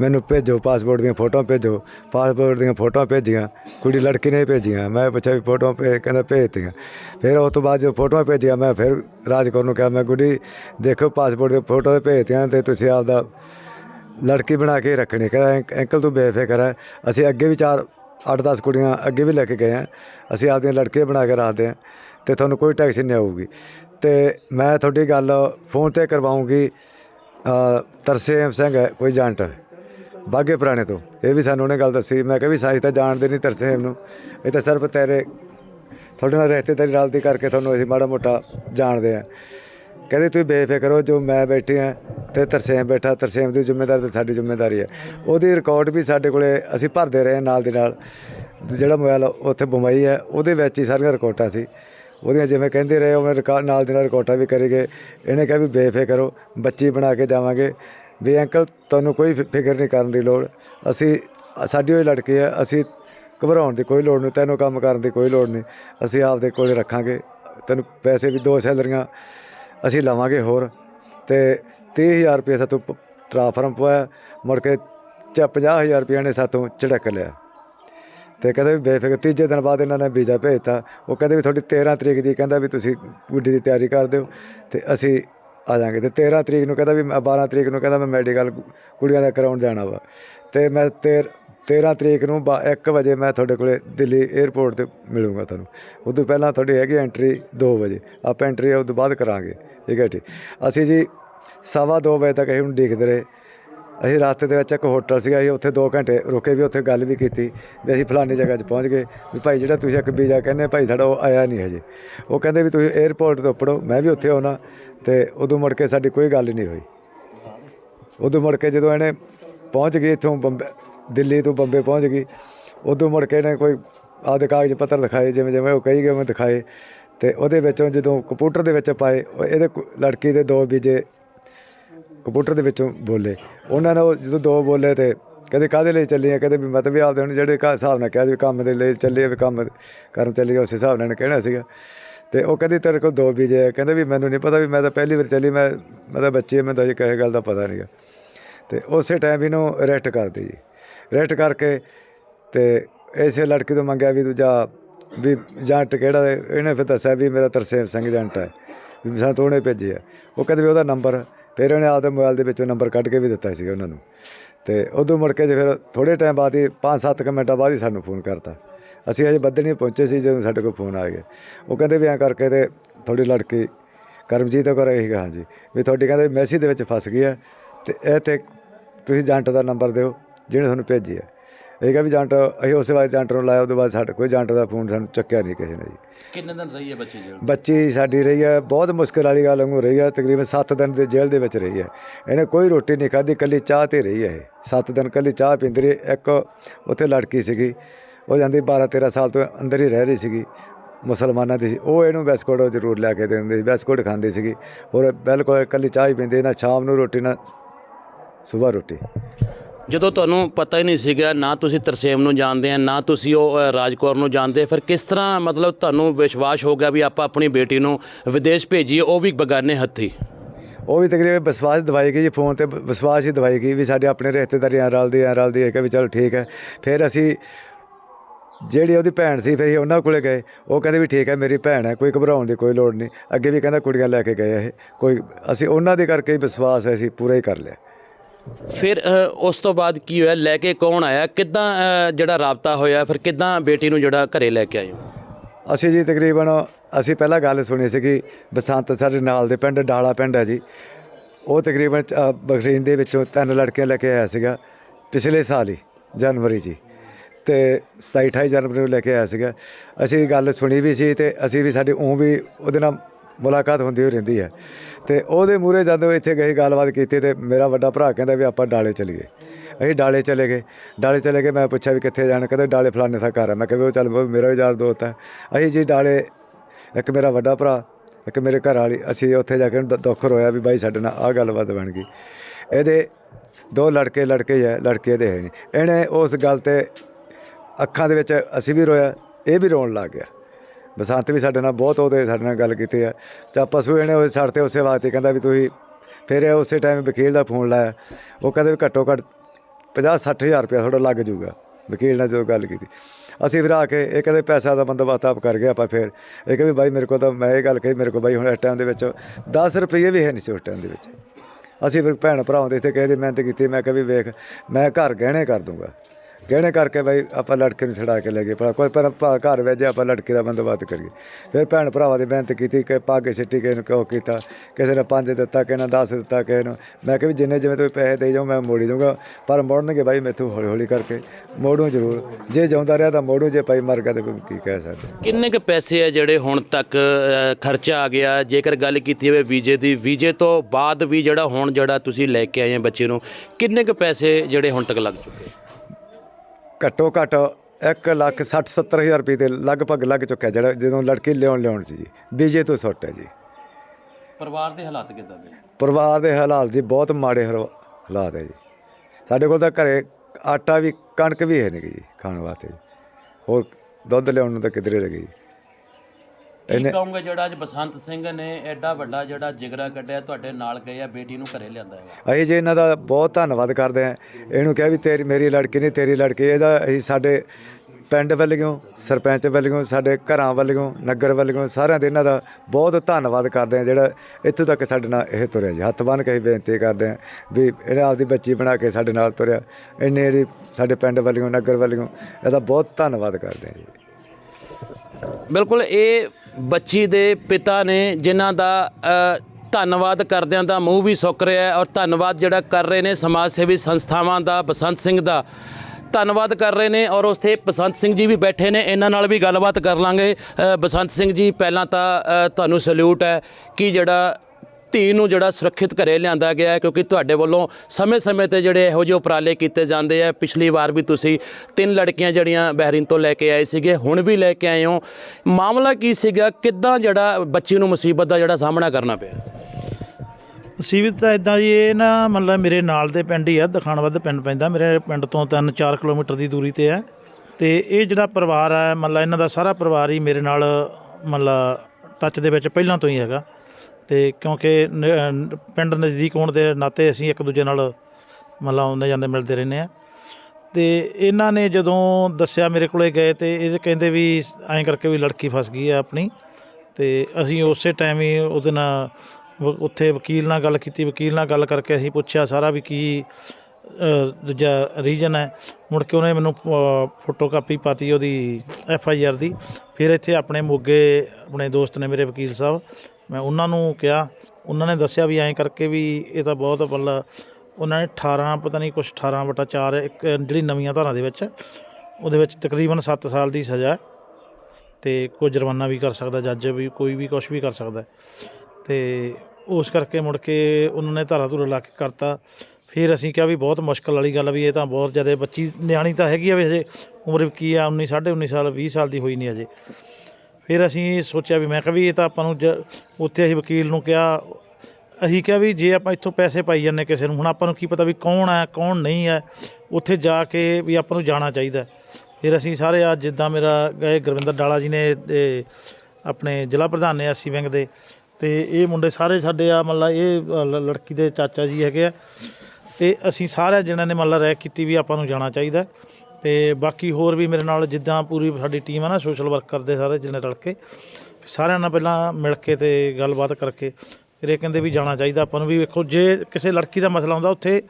ਮੈਨੂੰ ਭੇਜੋ ਪਾਸਪੋਰਟ ਦੀਆਂ ਫੋਟੋਆਂ ਭੇਜੋ। ਪਾਸਪੋਰਟ ਦੀਆਂ ਫੋਟੋਆਂ ਭੇਜੀਆਂ, ਕੁੜੀ ਲੜਕੀ ਨੇ ਭੇਜੀਆਂ। ਮੈਂ ਪੁੱਛਿਆ ਵੀ ਫੋਟੋਆਂ ਭੇਜ ਕਹਿੰਦਾ ਭੇਜਤੀਆਂ ਫਿਰ ਉਸ ਤੋਂ ਬਾਅਦ ਜਦੋਂ ਫੋਟੋਆਂ ਭੇਜੀਆਂ, ਮੈਂ ਫਿਰ ਰਾਜਕੌਰ ਨੂੰ ਕਿਹਾ, ਮੈਂ ਗੁੱਡੀ, ਦੇਖੋ ਪਾਸਪੋਰਟ ਦੀਆਂ ਫੋਟੋਆਂ ਭੇਜਤੀਆਂ ਤੇ ਤੁਸੀਂ ਆਪਦਾ ਲੜਕੀ ਬਣਾ ਕੇ ਰੱਖਣੀ। ਕਹਿੰਦਾ ਅੰਕਲ ਤੂੰ ਬੇਫਿਕਰ ਹੈ। ਅਸੀਂ ਅੱਗੇ ਵੀ ਚਾਰ 8-10 ਕੁੜੀਆਂ ਅੱਗੇ ਵੀ ਲੈ ਕੇ ਗਏ ਆ। ਅਸੀਂ ਆਪਦੀਆਂ ਲੜਕੀਆਂ ਬਣਾ ਕੇ ਰੱਖਦੇ ਆ ਤੇ ਤੁਹਾਨੂੰ ਕੋਈ ਟੈਕਸੀ ਨਹੀਂ ਆਊਗੀ। ਤੇ ਮੈਂ ਤੁਹਾਡੀ ਗੱਲ ਫੋਨ ਤੇ ਕਰਵਾਉਂਗੀ। ਤਰਸੇਮ ਸਿੰਘ, ਕੋਈ ਏਜੰਟ, ਬਾਗੇ ਪੁਰਾਣੇ ਤੋਂ। ਇਹ ਵੀ ਸਾਨੂੰ ਉਹਨੇ ਗੱਲ ਦੱਸੀ। ਮੈਂ ਕਿਹਾ ਵੀ ਸਾਈ ਤਾਂ ਜਾਣਦੇ ਨਹੀਂ ਤਰਸੇਮ ਨੂੰ। ਇਹ ਤਾਂ ਸਿਰਫ ਤੇਰੇ, ਤੁਹਾਡੇ ਨਾਲ ਰਿਸ਼ਤੇਦਾਰੀ ਰਲਦੀ ਕਰਕੇ ਤੁਹਾਨੂੰ ਅਸੀਂ ਮਾੜਾ ਮੋਟਾ ਜਾਣਦੇ ਆ ਕਹਿੰਦੇ, ਤੁਸੀਂ ਬੇਫਿਕਰ ਹੋ, ਜੋ ਮੈਂ ਬੈਠੀ ਆ ਤੇ ਤਰਸੇਮ ਬੈਠਾ। ਤਰਸੇਮ ਦੀ ਜ਼ਿੰਮੇਵਾਰੀ ਤੇ ਸਾਡੀ ਜ਼ਿੰਮੇਵਾਰੀ ਹੈ। ਉਹਦੀ ਰਿਕਾਰਡ ਵੀ ਸਾਡੇ ਕੋਲੇ ਅਸੀਂ ਭਰਦੇ ਰਹੇ ਨਾਲ ਦੇ ਨਾਲ। ਜਿਹੜਾ ਮੋਬਾਈਲ ਉੱਥੇ ਬੰਬਈ ਹੈ, ਉਹਦੇ ਵਿੱਚ ਹੀ ਸਾਰੀਆਂ ਰਿਕਾਰਡਾਂ ਸੀ। ਉਹਦੀਆਂ ਜਿਵੇਂ ਕਹਿੰਦੇ ਰਹੇ ਉਵੇਂ ਰਿਕਾਰਡ ਨਾਲ ਦੇ ਨਾਲ ਰਿਕਾਰਡਾਂ ਵੀ ਕਰੀਗੇ ਇਹਨੇ ਕਿਹਾ ਵੀ ਬੇਫਿਕਰ ਹੋ ਬੱਚੀ ਬਣਾ ਕੇ ਜਾਵਾਂਗੇ ਵੀ ਅੰਕਲ, ਤੁਹਾਨੂੰ ਕੋਈ ਫਿ- ਫਿਕਰ ਨਹੀਂ ਕਰਨ ਦੀ ਲੋੜ। ਅਸੀਂ, ਸਾਡੀ ਉਹ ਲੜਕੀ ਹੈ, ਅਸੀਂ ਘਬਰਾਉਣ ਦੀ ਕੋਈ ਲੋੜ ਨਹੀਂ, ਤੈਨੂੰ ਕੰਮ ਕਰਨ ਦੀ ਕੋਈ ਲੋੜ ਨਹੀਂ। ਅਸੀਂ ਆਪਦੇ ਕੋਲੇ ਰੱਖਾਂਗੇ। ਤੈਨੂੰ ਪੈਸੇ ਵੀ ਦੋ ਸੈਲਰੀਆਂ ਅਸੀਂ ਲਵਾਂਗੇ ਹੋਰ। ਤੇ 30000 ਰੁਪਏ ਸਾਤੋਂ ਪ- ਟ੍ਰਾਂਸਫਾਰਮ ਪਵਾਇਆ, ਮੁੜ ਕੇ ਚ 50000 ਰੁਪਏ ਨੇ ਸਾਤੋਂ ਝੜਕ ਲਿਆ। ਤੇ ਕਹਿੰਦੇ ਵੀ ਬੇਫਿਕਰ ਤੀਜੇ ਦਿਨ ਬਾਅਦ ਇਹਨਾਂ ਨੇ ਵੀਜ਼ਾ ਭੇਜਤਾ। ਉਹ ਕਹਿੰਦੇ ਵੀ ਤੁਹਾਡੀ 13 ਤਰੀਕ ਦੀ ਕਹਿੰਦਾ ਵੀ ਤੁਸੀਂ ਗੁੱਡੀ ਦੀ ਤਿਆਰੀ ਕਰ ਦਿਓ ਤੇ ਅਸੀਂ ਆ ਜਾਾਂਗੇ। ਤੇ 13 ਤਰੀਕ ਨੂੰ ਕਹਿੰਦਾ ਵੀ ਮੈਂ 12 ਤਰੀਕ ਨੂੰ ਕਹਿੰਦਾ ਮੈਂ ਮੈਡੀਕਲ ਕੁੜੀਆਂ ਦਾ ਕਰਾਉਣ ਜਾਣਾ ਵਾ। ਤੇ ਮੈਂ 13 ਤਰੀਕ ਨੂੰ 1 ਵਜੇ ਮੈਂ ਤੁਹਾਡੇ ਕੋਲੇ ਦਿੱਲੀ 에ਅਰਪੋਰਟ ਤੇ ਮਿਲੂੰਗਾ ਤੁਹਾਨੂੰ। ਉਦੋਂ ਪਹਿਲਾਂ ਤੁਹਾਡੀ ਹੈਗੀ ਐਂਟਰੀ 2 ਵਜੇ। ਆਪਾਂ ਐਂਟਰੀ ਉਸ ਤੋਂ ਬਾਅਦ ਕਰਾਂਗੇ। ਠੀਕ ਹੈ ਠੀਕ ਅਸੀਂ ਜੀ ਸਵਾ ਦੋ ਵਜੇ ਤੱਕ ਅਸੀਂ ਹੁਣ ਦੇਖਦੇ ਰਹੇ। ਅਸੀਂ ਰਸਤੇ ਦੇ ਵਿੱਚ ਇੱਕ ਹੋਟਲ ਸੀਗਾ, ਅਸੀਂ ਉੱਥੇ 2 ਘੰਟੇ ਰੁਕੇ ਵੀ, ਉੱਥੇ ਗੱਲ ਵੀ ਕੀਤੀ ਵੀ ਅਸੀਂ ਫਲਾਨੀ ਜਗ੍ਹਾ 'ਚ ਪਹੁੰਚ ਗਏ ਵੀ ਭਾਈ ਜਿਹੜਾ ਤੁਸੀਂ ਇੱਕ ਵੀਜ਼ਾ ਕਹਿੰਦੇ, ਭਾਈ ਸਾਡਾ ਉਹ ਆਇਆ ਨਹੀਂ ਹਜੇ। ਉਹ ਕਹਿੰਦੇ ਵੀ ਤੁਸੀਂ 에ਅਰਪੋਰਟ ਤੋਂ ਉੱਪੜੋ ਮੈਂ ਵੀ ਉੱਥੇ ਆਉਣਾ ਤੇ ਉਦੋਂ ਮੁੜ ਕੇ ਸਾਡੀ ਕੋਈ ਗੱਲ ਨਹੀਂ ਹੋਈ। ਉਦੋਂ ਮੁੜ ਕੇ ਜਦੋਂ ਇਹਨੇ ਪਹੁੰਚ ਗਈ ਇੱਥੋਂ ਬੰਬੇ, ਦਿੱਲੀ ਤੋਂ ਬੰਬੇ ਪਹੁੰਚ ਗਈ, ਉਦੋਂ ਮੁੜ ਕੇ ਇਹਨੇ ਕੋਈ ਆਪਦੇ ਕਾਗਜ਼ ਪੱਤਰ ਦਿਖਾਏ, ਜਿਵੇਂ ਜਿਵੇਂ ਉਹ ਕਹੀ ਗਏ ਮੈਂ ਦਿਖਾਏ ਤੇ ਉਹਦੇ ਵਿੱਚੋਂ ਜਦੋਂ ਕੰਪਿਊਟਰ ਦੇ ਵਿੱਚ ਪਾਏ ਇਹਦੇ ਲੜਕੀ ਦੇ ਦੋ ਵੀਜ਼ੇ ਕੰਪਿਊਟਰ ਦੇ ਵਿੱਚੋਂ ਬੋਲੇ। ਉਹਨਾਂ ਨੇ ਉਹ ਜਦੋਂ ਦੋ ਬੋਲੇ ਤੇ ਕਹਿੰਦੇ ਕਾਹਦੇ ਲਈ ਚੱਲੀ ਆ ਕਹਿੰਦੇ ਵੀ ਮਤਲਬ ਵੀ ਆਪਦੇ ਹੁਣ ਜਿਹੜੇ ਕਾ ਹਿਸਾਬ ਨਾਲ ਕਿਹਾ ਵੀ ਕੰਮ ਦੇ ਲਈ ਚੱਲੀ ਵੀ ਕੰਮ ਕਰਨ ਚੱਲੀ ਆ ਉਸ ਹਿਸਾਬ ਨਾਲ ਇਹਨੇ ਕਹਿਣਾ ਸੀਗਾ। ਤੇ ਉਹ ਕਹਿੰਦੀ ਤੇਰੇ ਕੋਲ ਦੋ ਬੀਜੇ ਆ। ਕਹਿੰਦੇ ਵੀ ਮੈਨੂੰ ਨਹੀਂ ਪਤਾ ਵੀ ਮੈਂ ਤਾਂ ਪਹਿਲੀ ਵਾਰ ਚੱਲੀ ਮੈਂ ਮੈਂ ਤਾਂ ਬੱਚੀ ਆ, ਮੈਨੂੰ ਤਾਂ ਇਹ ਕਹੇ ਗੱਲ ਦਾ ਪਤਾ ਨਹੀਂਗਾ ਤੇ ਉਸੇ ਟਾਈਮ ਇਹਨੂੰ ਅਰੈਸਟ ਕਰਦੀ ਜੀ। ਅਰੈਸਟ ਕਰਕੇ ਤੇ ਇਸੇ ਲੜਕੀ ਤੋਂ ਮੰਗਿਆ ਵੀ ਦੂਜਾ ਵੀ ਜੰਟ ਕਿਹੜਾ ਇਹਨੇ ਫਿਰ ਦੱਸਿਆ ਵੀ ਮੇਰਾ ਤਰਸੇਮ ਸਿੰਘ ਜੰਟ ਹੈ। ਵੀ ਸਾਨੂੰ ਤੋਂ ਭੇਜਿਆ। ਉਹ ਕਹਿੰਦੇ ਵੀ ਉਹਦਾ ਨੰਬਰ ਫਿਰ ਉਹਨੇ ਆਪਦੇ ਮੋਬਾਈਲ ਦੇ ਵਿੱਚੋਂ ਨੰਬਰ ਕੱਢ ਕੇ ਵੀ ਦਿੱਤਾ ਸੀਗਾ ਉਹਨਾਂ ਨੂੰ। ਤੇ ਉਦੋਂ ਮੁੜ ਕੇ ਜੇ ਫਿਰ ਥੋੜੇ ਟਾਈਮ ਬਾਅਦ ਹੀ 5-7 ਮਿੰਟਾਂ ਬਾਅਦ ਹੀ ਸਾਨੂੰ ਫੋਨ ਕਰਤਾ। ਅਸੀਂ ਅਜੇ ਬੱਦਣੀ ਪਹੁੰਚੇ ਸੀ ਜਦੋਂ ਸਾਡੇ ਕੋਲ ਫੋਨ ਆ ਗਿਆ। ਉਹ ਕਹਿੰਦੇ ਵੀ ਐਂ ਕਰਕੇ ਤੇ ਤੁਹਾਡੀ ਲੜਕੀ ਕਰਮਜੀਤ ਕੋ ਸੀਗਾ, ਹਾਂਜੀ। ਵੀ ਤੁਹਾਡੀ ਕਹਿੰਦੇ ਮੈਸੇਜ ਦੇ ਵਿੱਚ ਫਸ ਗਈ ਹੈ ਤੇ ਇਹ ਤੇ ਤੁਸੀਂ ਜੰਟ ਦਾ ਨੰਬਰ ਦਿਓ, ਜਿਹਨੇ ਤੁਹਾਨੂੰ ਭੇਜੀ ਹੈ ਇਹ ਕਿਹਾ ਵੀ ਏਜੰਟ ਅਸੀਂ ਉਸੇ ਵਾਰ ਏਜੰਟ ਨੂੰ ਲਾਇਆ ਉਹਦੇ ਬਾਅਦ ਸਾਡੇ ਕੋਈ ਏਜੰਟ ਦਾ ਫੋਨ ਸਾਨੂੰ ਚੱਕਿਆ ਨਹੀਂ ਕਿਸੇ ਨੇ ਜੀ। ਕਿੰਨੇ ਦਿਨ ਰਹੀ ਹੈ ਬੱਚੀ ਜੇਲ੍ਹ? ਬੱਚੀ ਸਾਡੀ ਰਹੀ ਹੈ ਬਹੁਤ ਮੁਸ਼ਕਲ ਵਾਲੀ ਗੱਲ ਵਾਂਗੂ ਰਹੀ ਹੈ ਤਕਰੀਬਨ 7 ਦਿਨ ਦੇ ਜੇਲ੍ਹ ਦੇ ਵਿੱਚ ਰਹੀ ਹੈ। ਇਹਨੇ ਕੋਈ ਰੋਟੀ ਨਹੀਂ ਖਾਧੀ ਕੱਲੀ ਚਾਹ ਤੇ ਰਹੀ ਹੈ ਇਹ। 7 ਦਿਨ ਕੱਲੀ ਚਾਹ ਪੀਂਦੀ ਰਹੀ ਇੱਕ ਉੱਥੇ ਲੜਕੀ ਸੀਗੀ ਉਹ ਜਾਂਦੀ 12 13 ਸਾਲ ਤੋਂ ਅੰਦਰ ਹੀ ਰਹਿ ਰਹੀ ਸੀਗੀ ਮੁਸਲਮਾਨਾਂ ਦੀ ਸੀ। ਉਹ ਇਹਨੂੰ ਬਿਸਕੁਟ ਜ਼ਰੂਰ ਲਿਆ ਕੇ ਦਿੰਦੇ ਸੀ ਬਿਸਕੁਟ ਖਾਂਦੀ ਸੀਗੀ। ਔਰ ਬਿਲਕੁਲ ਕੱਲੀ ਚਾਹ ਹੀ ਪੀਂਦੀ ਨਾ ਸ਼ਾਮ ਨੂੰ ਰੋਟੀ ਨਾ ਸਵੇਰ ਰੋਟੀ। ਜਦੋਂ ਤੁਹਾਨੂੰ ਪਤਾ ਹੀ ਨਹੀਂ ਸੀਗਾ ਨਾ ਤੁਸੀਂ ਤਰਸੇਮ ਨੂੰ ਜਾਣਦੇ ਆ ਨਾ ਤੁਸੀਂ ਉਹ ਅ, ਰਾਜਕੌਰ ਨੂੰ ਜਾਣਦੇ ਫਿਰ ਕਿਸ ਤਰ੍ਹਾਂ ਮਤਲਬ ਤੁਹਾਨੂੰ ਵਿਸ਼ਵਾਸ ਹੋ ਗਿਆ ਵੀ ਆਪਾਂ ਆਪਣੀ ਬੇਟੀ ਨੂੰ ਵਿਦੇਸ਼ ਭੇਜੀਏ ਉਹ ਵੀ ਬਗਾਨੇ ਹੱਥੀ? ਉਹ ਵੀ ਤਕਰੀਬਨ ਵਿਸ਼ਵਾਸ ਦਵਾਈ ਗਈ ਜੀ ਫੋਨ ਤੇ ਵਿਸ਼ਵਾਸ ਹੀ ਦਵਾਈ ਗਈ ਵੀ ਸਾਡੇ ਆਪਣੇ ਰਿਸ਼ਤੇਦਾਰੀਆਂ ਰਲਦੇ ਆ ਰਲਦੀ ਹੈ ਕਿ ਵੀ ਚਲੋ ਠੀਕ ਹੈ। ਫਿਰ ਅਸੀਂ ਜਿਹੜੀ ਉਹਦੀ ਭੈਣ ਸੀ ਫਿਰ ਅਸੀਂ ਉਹਨਾਂ ਕੋਲੇ ਗਏ। ਉਹ ਕਹਿੰਦੇ ਵੀ ਠੀਕ ਹੈ ਮੇਰੀ ਭੈਣ ਹੈ ਕੋਈ ਘਬਰਾਉਣ ਦੀ ਕੋਈ ਲੋੜ ਨਹੀਂ। ਅੱਗੇ ਵੀ ਕਹਿੰਦਾ ਕੁੜੀਆਂ ਲੈ ਕੇ ਗਏ ਇਹ। ਕੋਈ ਅਸੀਂ ਉਹਨਾਂ ਦੇ ਕਰਕੇ ਹੀ ਵਿਸ਼ਵਾਸ ਅਸੀਂ ਪੂਰਾ ਹੀ ਕਰ ਲਿਆ। ਫਿਰ ਉਸ ਤੋਂ ਬਾਅਦ ਕੀ ਹੋਇਆ? ਲੈ ਕੇ ਕੌਣ ਆਇਆ? ਕਿੱਦਾਂ ਜਿਹੜਾ ਰਾਬਤਾ ਹੋਇਆ? ਫਿਰ ਕਿੱਦਾਂ ਬੇਟੀ ਨੂੰ ਜਿਹੜਾ ਘਰੇ ਲੈ ਕੇ ਆਏ ਅਸੀਂ ਜੀ ਤਕਰੀਬਨ, ਅਸੀਂ ਪਹਿਲਾਂ ਗੱਲ ਸੁਣੀ ਸੀਗੀ ਬਸੰਤ ਸਾਡੇ ਨਾਲ ਦੇ ਪਿੰਡ, ਡਾਲਾ ਪਿੰਡ ਹੈ ਜੀ। ਉਹ ਤਕਰੀਬਨ ਚ- ਬਖਰੀਨ ਦੇ ਵਿੱਚੋਂ ਤਿੰਨ ਲੜਕੀਆਂ ਲੈ ਕੇ ਆਇਆ ਸੀਗਾ ਪਿਛਲੇ ਸਾਲ ਹੀ, ਜਨਵਰੀ ਜੀ। ਹੀ। ਤੇ 27 28 ਜਨਵਰੀ ਨੂੰ ਲੈ ਕੇ ਆਇਆ ਸੀਗਾ। ਅਸੀਂ ਗੱਲ ਸੁਣੀ ਵੀ ਸੀ ਤੇ ਅਸੀਂ ਵੀ ਸਾਡੀ ਉਹ ਵੀ ਉਹਦੇ ਨਾਲ ਮੁਲਾਕਾਤ ਹੁੰਦੀ ਹੋਈ ਰਹਿੰਦੀ ਹੈ। ਤੇ ਉਹਦੇ ਮੂਹਰੇ ਜਦੋਂ ਇੱਥੇ ਗਏ, ਗੱਲਬਾਤ ਕੀਤੀ ਤੇ ਮੇਰਾ ਵੱਡਾ ਭਰਾ ਕਹਿੰਦਾ ਵੀ ਆਪਾਂ ਡਾਲੇ ਚਲੀਏ। ਅਸੀਂ ਡਾਲੇ ਚਲੇ ਗਏ। ਡਾਲੇ ਚਲੇ ਗਏ, ਮੈਂ ਪੁੱਛਿਆ ਵੀ ਕਿੱਥੇ ਜਾਣ? ਕਹਿੰਦੇ ਡਾਲੇ ਫਲਾਣੇ ਦਾ ਘਰ ਹੈ ਮੈਂ ਕਿਹਾ ਵੀ ਉਹ ਚੱਲ ਉਹ ਮੇਰਾ ਵੀ ਯਾਰ ਦੋਸਤ ਹੈ ਅਸੀਂ ਜੀ ਡਾਲੇ, ਇੱਕ ਮੇਰਾ ਵੱਡਾ ਭਰਾ, ਇੱਕ ਮੇਰੇ ਘਰ ਵਾਲੀ ਅਸੀਂ ਉੱਥੇ ਜਾ ਕੇ ਦੁੱਖ ਰੋਇਆ ਵੀ ਬਾਈ ਸਾਡੇ ਨਾਲ ਆਹ ਗੱਲਬਾਤ ਬਣ ਗਈ। ਇਹਦੇ ਦੋ ਲੜਕੇ ਲੜਕੇ ਹੈ ਲੜਕੇ ਦੇ ਹੈ ਨਹੀਂ। ਇਹਨੇ ਉਸ ਗੱਲ ਤੇ ਅੱਖਾਂ ਦੇ ਵਿੱਚ ਅਸੀਂ ਵੀ ਰੋਇਆ, ਇਹ ਵੀ ਰੋਣ ਲੱਗ ਗਿਆ। ਬਸੰਤ ਵੀ ਸਾਡੇ ਨਾਲ ਬਹੁਤ ਉਹਦੇ ਸਾਡੇ ਨਾਲ ਗੱਲ ਕੀਤੀ ਹੈ ਚਾ ਪਸ਼ੂ ਇਹਨੇ ਉਹ ਛੱਡ ਤੇ ਉਸੇ ਵਾਸਤੇ ਕਹਿੰਦਾ ਵੀ ਤੁਸੀਂ ਫਿਰ ਉਸੇ ਟਾਈਮ ਵਕੀਲ ਦਾ ਫੋਨ ਲਾਇਆ। ਉਹ ਕਹਿੰਦੇ ਵੀ ਘੱਟੋ ਘੱਟ 50 60000 ਰੁਪਇਆ ਤੁਹਾਡਾ ਲੱਗ ਜਾਊਗਾ। ਵਕੀਲ ਨਾਲ ਜਦੋਂ ਗੱਲ ਕੀਤੀ। ਅਸੀਂ ਫਿਰ ਆ ਕੇ ਇਹ ਕਹਿੰਦੇ ਪੈਸਾ ਦਾ ਬੰਦੋਬਸਤ ਆਪ ਕਰ ਗਏ ਆਪਾਂ ਫਿਰ। ਇਹ ਕਹਿੰਦੇ ਬਾਈ ਮੇਰੇ ਕੋਲ ਤਾਂ ਮੈਂ ਇਹ ਗੱਲ ਕਹੀ, ਮੇਰੇ ਕੋਲ ਬਾਈ ਹੁਣ ਇਸ ਟਾਈਮ ਦੇ ਵਿੱਚ 10 ਰੁਪਏ ਵੀ ਹੈ ਨਹੀਂ ਸੀ ਉਸ ਟਾਈਮ ਦੇ ਵਿੱਚ। ਅਸੀਂ ਫਿਰ ਭੈਣ ਭਰਾਵਾਂ ਦੇ ਇੱਥੇ ਕਹੇ ਕਹਿੰਦੇ ਮਿਹਨਤ ਕੀਤੀ, ਮੈਂ ਕਿਹਾ ਵੀ ਵੇਖ, ਮੈਂ ਘਰ ਗਹਿਣੇ ਕਰ ਦੂੰਗਾ ਕਹਿਣੇ ਕਰਕੇ ਬਾਈ ਆਪਾਂ ਲੜਕੇ ਨੂੰ ਛੜਾ ਕੇ ਲੈ ਗਏ ਪਰ ਕੋਈ ਪਰ ਭਾ- ਘਰ ਵਿੱਚ ਆਪਾਂ ਲੜਕੇ ਦਾ ਬੰਦੋਬਸਤ ਕਰੀਏ। ਫਿਰ ਭੈਣ ਭਰਾਵਾਂ ਦੀ ਮਿਹਨਤ ਕੀਤੀ, ਕਿ ਪੱਗ ਸਿੱਟੀ ਕਿਸੇ ਨੂੰ ਕਿਉਂ ਕੀਤਾ, ਕਿਸੇ ਨੇ 5 ਦਿੱਤਾ, ਕਿਸੇ ਨੇ 10 ਦਿੱਤਾ ਕਿਸੇ ਨੂੰ। ਮੈਂ ਕਿਹਾ ਵੀ ਜਿੰਨੇ ਜਿਵੇਂ ਤੁਸੀਂ ਪੈਸੇ ਦੇ ਜਾਓ, ਮੈਂ ਮੋੜੀ ਦੂੰਗਾ ਪਰ ਮੋੜਨਗੇ ਬਾਈ ਮੈਥੋਂ ਹੌਲੀ ਹੌਲੀ ਕਰਕੇ। ਮੋੜੂ ਜ਼ਰੂਰ। ਜੇ ਜਿਉਂਦਾ ਰਿਹਾ ਤਾਂ ਮੋੜੂ, ਜੇ ਭਾਈ ਮਰ ਗਿਆ ਤਾਂ ਕੀ ਕਹਿ ਸਕਦੇ? ਕਿੰਨੇ ਕੁ ਪੈਸੇ ਆ ਜਿਹੜੇ ਹੁਣ ਤੱਕ ਖਰਚਾ ਆ ਗਿਆ? ਜੇਕਰ ਗੱਲ ਕੀਤੀ ਹੋਵੇ ਵੀਜ਼ੇ ਦੀ, ਵੀਜ਼ੇ ਤੋਂ ਬਾਅਦ ਵੀ ਜਿਹੜਾ ਹੁਣ ਜਿਹੜਾ ਤੁਸੀਂ ਲੈ ਕੇ ਆਏ ਆ ਬੱਚੇ ਨੂੰ, ਕਿੰਨੇ ਕੁ ਪੈਸੇ ਜਿਹੜੇ ਹੁਣ ਤੱਕ ਲੱਗ ਚੁੱਕੇ? ਘੱਟੋ ਘੱਟ 1 ਲੱਖ 60 70 ਹਜ਼ਾਰ ਰੁਪਏ ਦੇ ਲਗਭਗ ਲੱਗ ਚੁੱਕਿਆ ਜਿਹੜਾ ਜਦੋਂ ਲੜਕੀ ਲਿਆਉਣ ਲਿਆਉਣ ਸੀ ਜੀ। ਬੀਜੇ ਤੋਂ ਸੁੱਟ ਹੈ ਜੀ। ਪਰਿਵਾਰ ਦੇ ਹਾਲਾਤ ਕਿਦਾਂ ਦੇ? ਪਰਿਵਾਰ ਦੇ ਹਾਲਾਤ ਜੀ ਬਹੁਤ ਮਾੜੇ ਹਰ- ਹਾਲਾਤ ਹੈ ਜੀ। ਸਾਡੇ ਕੋਲ ਤਾਂ ਘਰੇ ਆਟਾ ਵੀ ਕਣਕ ਵੀ ਹੈ ਨਹੀਂ ਜੀ ਖਾਣ ਵਾਸਤੇ। ਜੀ ਹੋਰ ਦੁੱਧ ਲਿਆਉਣ ਨੂੰ ਤਾਂ ਕਿਧਰੇ ਲੱਗੀ ਕੀ ਕਹੋਗੇ ਜਿਹੜਾ ਅੱਜ ਬਸੰਤ ਸਿੰਘ ਨੇ ਐਡਾ ਵੱਡਾ ਜਿਹੜਾ ਜਿਗਰਾ ਕੱਢਿਆ ਤੁਹਾਡੇ ਨਾਲ ਗਏ ਆ ਬੇਟੀ ਨੂੰ ਘਰੇ ਲਿਆਂਦਾ ਹੈਗਾ। ਅਸੀਂ ਜੀ ਇਹਨਾਂ ਦਾ ਬਹੁਤ ਧੰਨਵਾਦ ਕਰਦੇ ਹਾਂ ਇਹਨੂੰ ਕਿਹਾ ਵੀ ਤੇਰੀ ਮੇਰੀ ਲੜਕੀ ਨਹੀਂ ਤੇਰੀ ਲੜਕੀ ਇਹਦਾ ਅਸੀਂ ਸਾਡੇ ਪਿੰਡ ਵੱਲੋਂ ਸਰਪੰਚ ਵੱਲੋਂ ਸਾਡੇ ਘਰਾਂ ਵੱਲੋਂ ਨਗਰ ਵੱਲੋਂ ਸਾਰਿਆਂ ਦੇ ਇਹਨਾਂ ਦਾ ਬਹੁਤ ਧੰਨਵਾਦ ਕਰਦੇ ਹਾਂ ਜਿਹੜਾ ਇੱਥੋਂ ਤੱਕ ਸਾਡੇ ਨਾਲ ਇਹ ਤੁਰਿਆ ਜੀ। ਹੱਥ ਬੰਨ੍ਹ ਕੇ ਅਸੀਂ ਬੇਨਤੀ ਕਰਦੇ ਹਾਂ ਵੀ ਇਹਨੇ ਆਪਦੀ ਬੱਚੀ ਬਣਾ ਕੇ ਸਾਡੇ ਨਾਲ ਤੁਰਿਆ। ਇਹਨੇ ਜਿਹੜੀ ਸਾਡੇ ਪਿੰਡ ਵੱਲੋਂ ਨਗਰ ਵੱਲੋਂ ਇਹਦਾ ਬਹੁਤ ਧੰਨਵਾਦ ਕਰਦੇ ਹਾਂ ਜੀ। ਬਿਲਕੁਲ, ਇਹ ਬੱਚੀ ਦੇ ਪਿਤਾ ਨੇ ਜਿਨ੍ਹਾਂ ਦਾ ਧੰਨਵਾਦ ਕਰਦਿਆਂ ਦਾ ਮੂੰਹ ਵੀ ਸੁੱਕ ਰਿਹਾ ਹੈ ਔਰ ਧੰਨਵਾਦ ਜਿਹੜਾ ਕਰ ਰਹੇ ਨੇ ਸਮਾਜ ਸੇਵੀ ਸੰਸਥਾਵਾਂ ਦਾ, ਬਸੰਤ ਸਿੰਘ ਦਾ, ਧੰਨਵਾਦ ਕਰ ਰਹੇ ਨੇ ਔਰ ਉੱਥੇ ਬਸੰਤ ਸਿੰਘ ਜੀ ਵੀ ਬੈਠੇ ਨੇ, ਇਹਨਾਂ ਨਾਲ ਵੀ ਗੱਲਬਾਤ ਕਰ ਲਾਂਗੇ। ਬਸੰਤ ਸਿੰਘ ਜੀ, ਪਹਿਲਾਂ ਤਾਂ ਤੁਹਾਨੂੰ ਸਲੂਟ ਹੈ ਕਿ ਜਿਹੜਾ ਧੀ ਨੂੰ ਜਿਹੜਾ ਸੁਰੱਖਿਅਤ ਘਰੇ ਲਿਆਂਦਾ ਗਿਆ ਕਿਉਂਕਿ ਤੁਹਾਡੇ ਵੱਲੋਂ ਸਮੇਂ-ਸਮੇਂ ਤੇ ਜਿਹੜੇ ਇਹੋ ਜਿਹੇ ਉਪਰਾਲੇ ਕੀਤੇ ਜਾਂਦੇ ਆ। ਪਿਛਲੀ ਵਾਰ ਵੀ ਤੁਸੀਂ ਤਿੰਨ ਲੜਕੀਆਂ ਜਿਹੜੀਆਂ ਬਹਿਰੀਨ ਤੋਂ ਲੈ ਕੇ ਆਏ ਸੀਗੇ, ਹੁਣ ਵੀ ਲੈ ਕੇ ਆਏ ਹੋ। ਮਾਮਲਾ ਕੀ ਸੀਗਾ? ਕਿੱਦਾਂ ਜਿਹੜਾ ਬੱਚੀ ਨੂੰ ਮੁਸੀਬਤ ਦਾ ਜਿਹੜਾ ਸਾਹਮਣਾ ਕਰਨਾ ਪਿਆ? ਮੁਸੀਬਤ ਤਾਂ ਇਦਾਂ ਜੀ, ਇਹ ਨਾ ਮਤਲਬ ਮੇਰੇ ਨਾਲ ਦੇ ਪਿੰਡ ਹੀ ਆ, ਦਖਾਣਵੱਧ ਪਿੰਡ ਪੈਂਦਾ। ਮੇਰੇ ਪਿੰਡ ਤੋਂ 3-4 ਕਿਲੋਮੀਟਰ ਦੀ ਦੂਰੀ ਤੇ ਹੈ ਤੇ ਇਹ ਜਿਹੜਾ ਪਰਿਵਾਰ ਹੈ ਮਤਲਬ ਇਹਨਾਂ ਦਾ ਸਾਰਾ ਪਰਿਵਾਰ ਹੀ ਮੇਰੇ ਨਾਲ ਮਤਲਬ ਟੱਚ ਦੇ ਵਿੱਚ ਪਹਿਲਾਂ ਤੋਂ ਹੀ ਹੈਗਾ। ਤੇ ਕਿਉਂਕਿ ਨ- ਪਿੰਡ ਨਜ਼ਦੀਕ ਹੋਣ ਦੇ ਨਾਤੇ ਅਸੀਂ ਇੱਕ ਦੂਜੇ ਨਾਲ ਮਤਲਬ ਆਉਂਦੇ ਜਾਂਦੇ ਮਿਲਦੇ ਰਹਿੰਦੇ ਆ ਤੇ ਇਹਨਾਂ ਨੇ ਜਦੋਂ ਦੱਸਿਆ ਮੇਰੇ ਕੋਲੇ ਗਏ ਤੇ ਇਹ ਕਹਿੰਦੇ ਵੀ ਐਂ ਕਰਕੇ ਵੀ ਲੜਕੀ ਫਸ ਗਈ ਆ ਆਪਣੀ ਤੇ ਅਸੀਂ ਉਸੇ ਟਾਈਮ ਹੀ ਉਹਦੇ ਨਾਲ ਵ- ਉੱਥੇ ਵਕੀਲ ਨਾਲ ਗੱਲ ਕੀਤੀ ਵਕੀਲ ਨਾਲ ਗੱਲ ਕਰਕੇ ਅਸੀਂ ਪੁੱਛਿਆ ਸਾਰਾ ਵੀ ਕੀ ਅ, ਦੂਜਾ ਰੀਜਨ ਹੈ। ਮੁੜ ਕੇ ਉਹਨੇ ਮੈਨੂੰ ਫੋਟੋ ਕਾਪੀ ਪਾਤੀ ਉਹਦੀ ਐਫ ਆਈ ਆਰ ਦੀ। ਫਿਰ ਇੱਥੇ ਆਪਣੇ ਮੋਗੇ ਆਪਣੇ ਦੋਸਤ ਨੇ ਮੇਰੇ ਵਕੀਲ ਸਾਹਿਬ ਮੈਂ ਉਹਨਾਂ ਨੂੰ ਕਿਹਾ, ਉਹਨਾਂ ਨੇ ਦੱਸਿਆ ਵੀ ਐਂ ਕਰਕੇ ਵੀ ਇਹ ਤਾਂ ਬਹੁਤ ਮਤਲਬ ਉਹਨਾਂ ਨੇ 18 ਪਤਾ ਨਹੀਂ ਕੁਛ 18 ਬਟਾ 4 ਇੱਕ ਜਿਹੜੀ ਨਵੀਆਂ ਧਾਰਾ ਦੇ ਵਿੱਚ, ਉਹਦੇ ਵਿੱਚ ਤਕਰੀਬਨ 7 ਸਾਲ ਦੀ ਸਜ਼ਾ ਹੈ ਤੇ ਕੋਈ ਜੁਰਮਾਨਾ ਵੀ ਕਰ ਸਕਦਾ, ਜੱਜ ਵੀ, ਕੋਈ ਵੀ ਕੁਝ ਵੀ ਕਰ ਸਕਦਾ ਹੈ। ਤੇ ਉਸ ਕਰਕੇ ਮੁੜ ਕੇ ਉਹਨਾਂ ਨੇ ਧਾਰਾ ਧੁਰਾ ਲਾ ਕੇ ਕਰਤਾ ਫਿਰ ਅਸੀਂ ਕਿਹਾ ਵੀ ਬਹੁਤ ਮੁਸ਼ਕਲ ਵਾਲੀ ਗੱਲ ਵੀ ਇਹ ਤਾਂ ਬਹੁਤ ਜ਼ਿਆਦਾ ਬੱਚੀ, ਨਿਆਣੀ ਤਾਂ ਹੈਗੀ ਆ ਵੀ ਹਜੇ, ਉਮਰ ਕੀ ਆ 19 19.5 ਸਾਲ 20 ਸਾਲ ਦੀ ਹੋਈ ਨਹੀਂ ਅਜੇ ਫਿਰ ਅਸੀਂ ਸੋਚਿਆ ਵੀ ਮੈਂ ਕਿਹਾ ਵੀ ਇਹ ਤਾਂ ਆਪਾਂ ਨੂੰ ਜ- ਉੱਥੇ ਅਸੀਂ ਵਕੀਲ ਨੂੰ ਕਿਹਾ ਅਸੀਂ ਕਿਹਾ ਵੀ ਜੇ ਆਪਾਂ ਇੱਥੋਂ ਪੈਸੇ ਪਾਈ ਜਾਂਦੇ ਕਿਸੇ ਨੂੰ ਹੁਣ ਆਪਾਂ ਨੂੰ ਕੀ ਪਤਾ ਵੀ ਕੌਣ ਹੈ ਕੌਣ ਨਹੀਂ ਹੈ ਉੱਥੇ ਜਾ ਕੇ ਵੀ ਆਪਾਂ ਨੂੰ ਜਾਣਾ ਚਾਹੀਦਾ ਫਿਰ ਅਸੀਂ ਸਾਰੇ ਆ ਜਿੱਦਾਂ ਮੇਰਾ ਗਏ ਗੁਰਵਿੰਦਰ ਡਾਲਾ ਜੀ ਨੇ ਤੇ ਆਪਣੇ ਜ਼ਿਲ੍ਹਾ ਪ੍ਰਧਾਨ ਨੇ ਐਸਸੀ ਵਿੰਗ ਦੇ ਤੇ ਇਹ ਮੁੰਡੇ ਸਾਰੇ ਸਾਡੇ ਆ ਮਤਲਬ ਇਹ ਅ, ਲ- ਲੜਕੀ ਦੇ ਚਾਚਾ ਜੀ ਹੈਗੇ ਆ। ਤੇ ਅਸੀਂ ਸਾਰੇ ਜਿਹਨਾਂ ਨੇ ਮਤਲਬ ਰਹਿ ਕੀਤੀ ਵੀ ਆਪਾਂ ਨੂੰ ਜਾਣਾ ਚਾਹੀਦਾ ਤੇ ਬਾਕੀ ਹੋਰ ਵੀ ਮੇਰੇ ਨਾਲ ਜਿੱਦਾਂ ਪੂਰੀ ਸਾਡੀ ਟੀਮ ਆ ਨਾ ਸੋਸ਼ਲ ਵਰਕਰ ਦੇ ਸਾਰੇ ਜਿੰਨੇ ਰਲ ਕੇ, ਸਾਰਿਆਂ ਨਾਲ ਪਹਿਲਾਂ ਮਿਲ ਕੇ ਤੇ ਗੱਲਬਾਤ ਕਰਕੇ, ਫਿਰ ਇਹ ਕਹਿੰਦੇ ਵੀ ਜਾਣਾ ਚਾਹੀਦਾ, ਆਪਾਂ ਨੂੰ ਵੀ ਵੇਖੋ, ਜੇ ਕਿਸੇ ਲੜਕੀ ਦਾ ਮਸਲਾ ਹੁੰਦਾ ਉੱਥੇ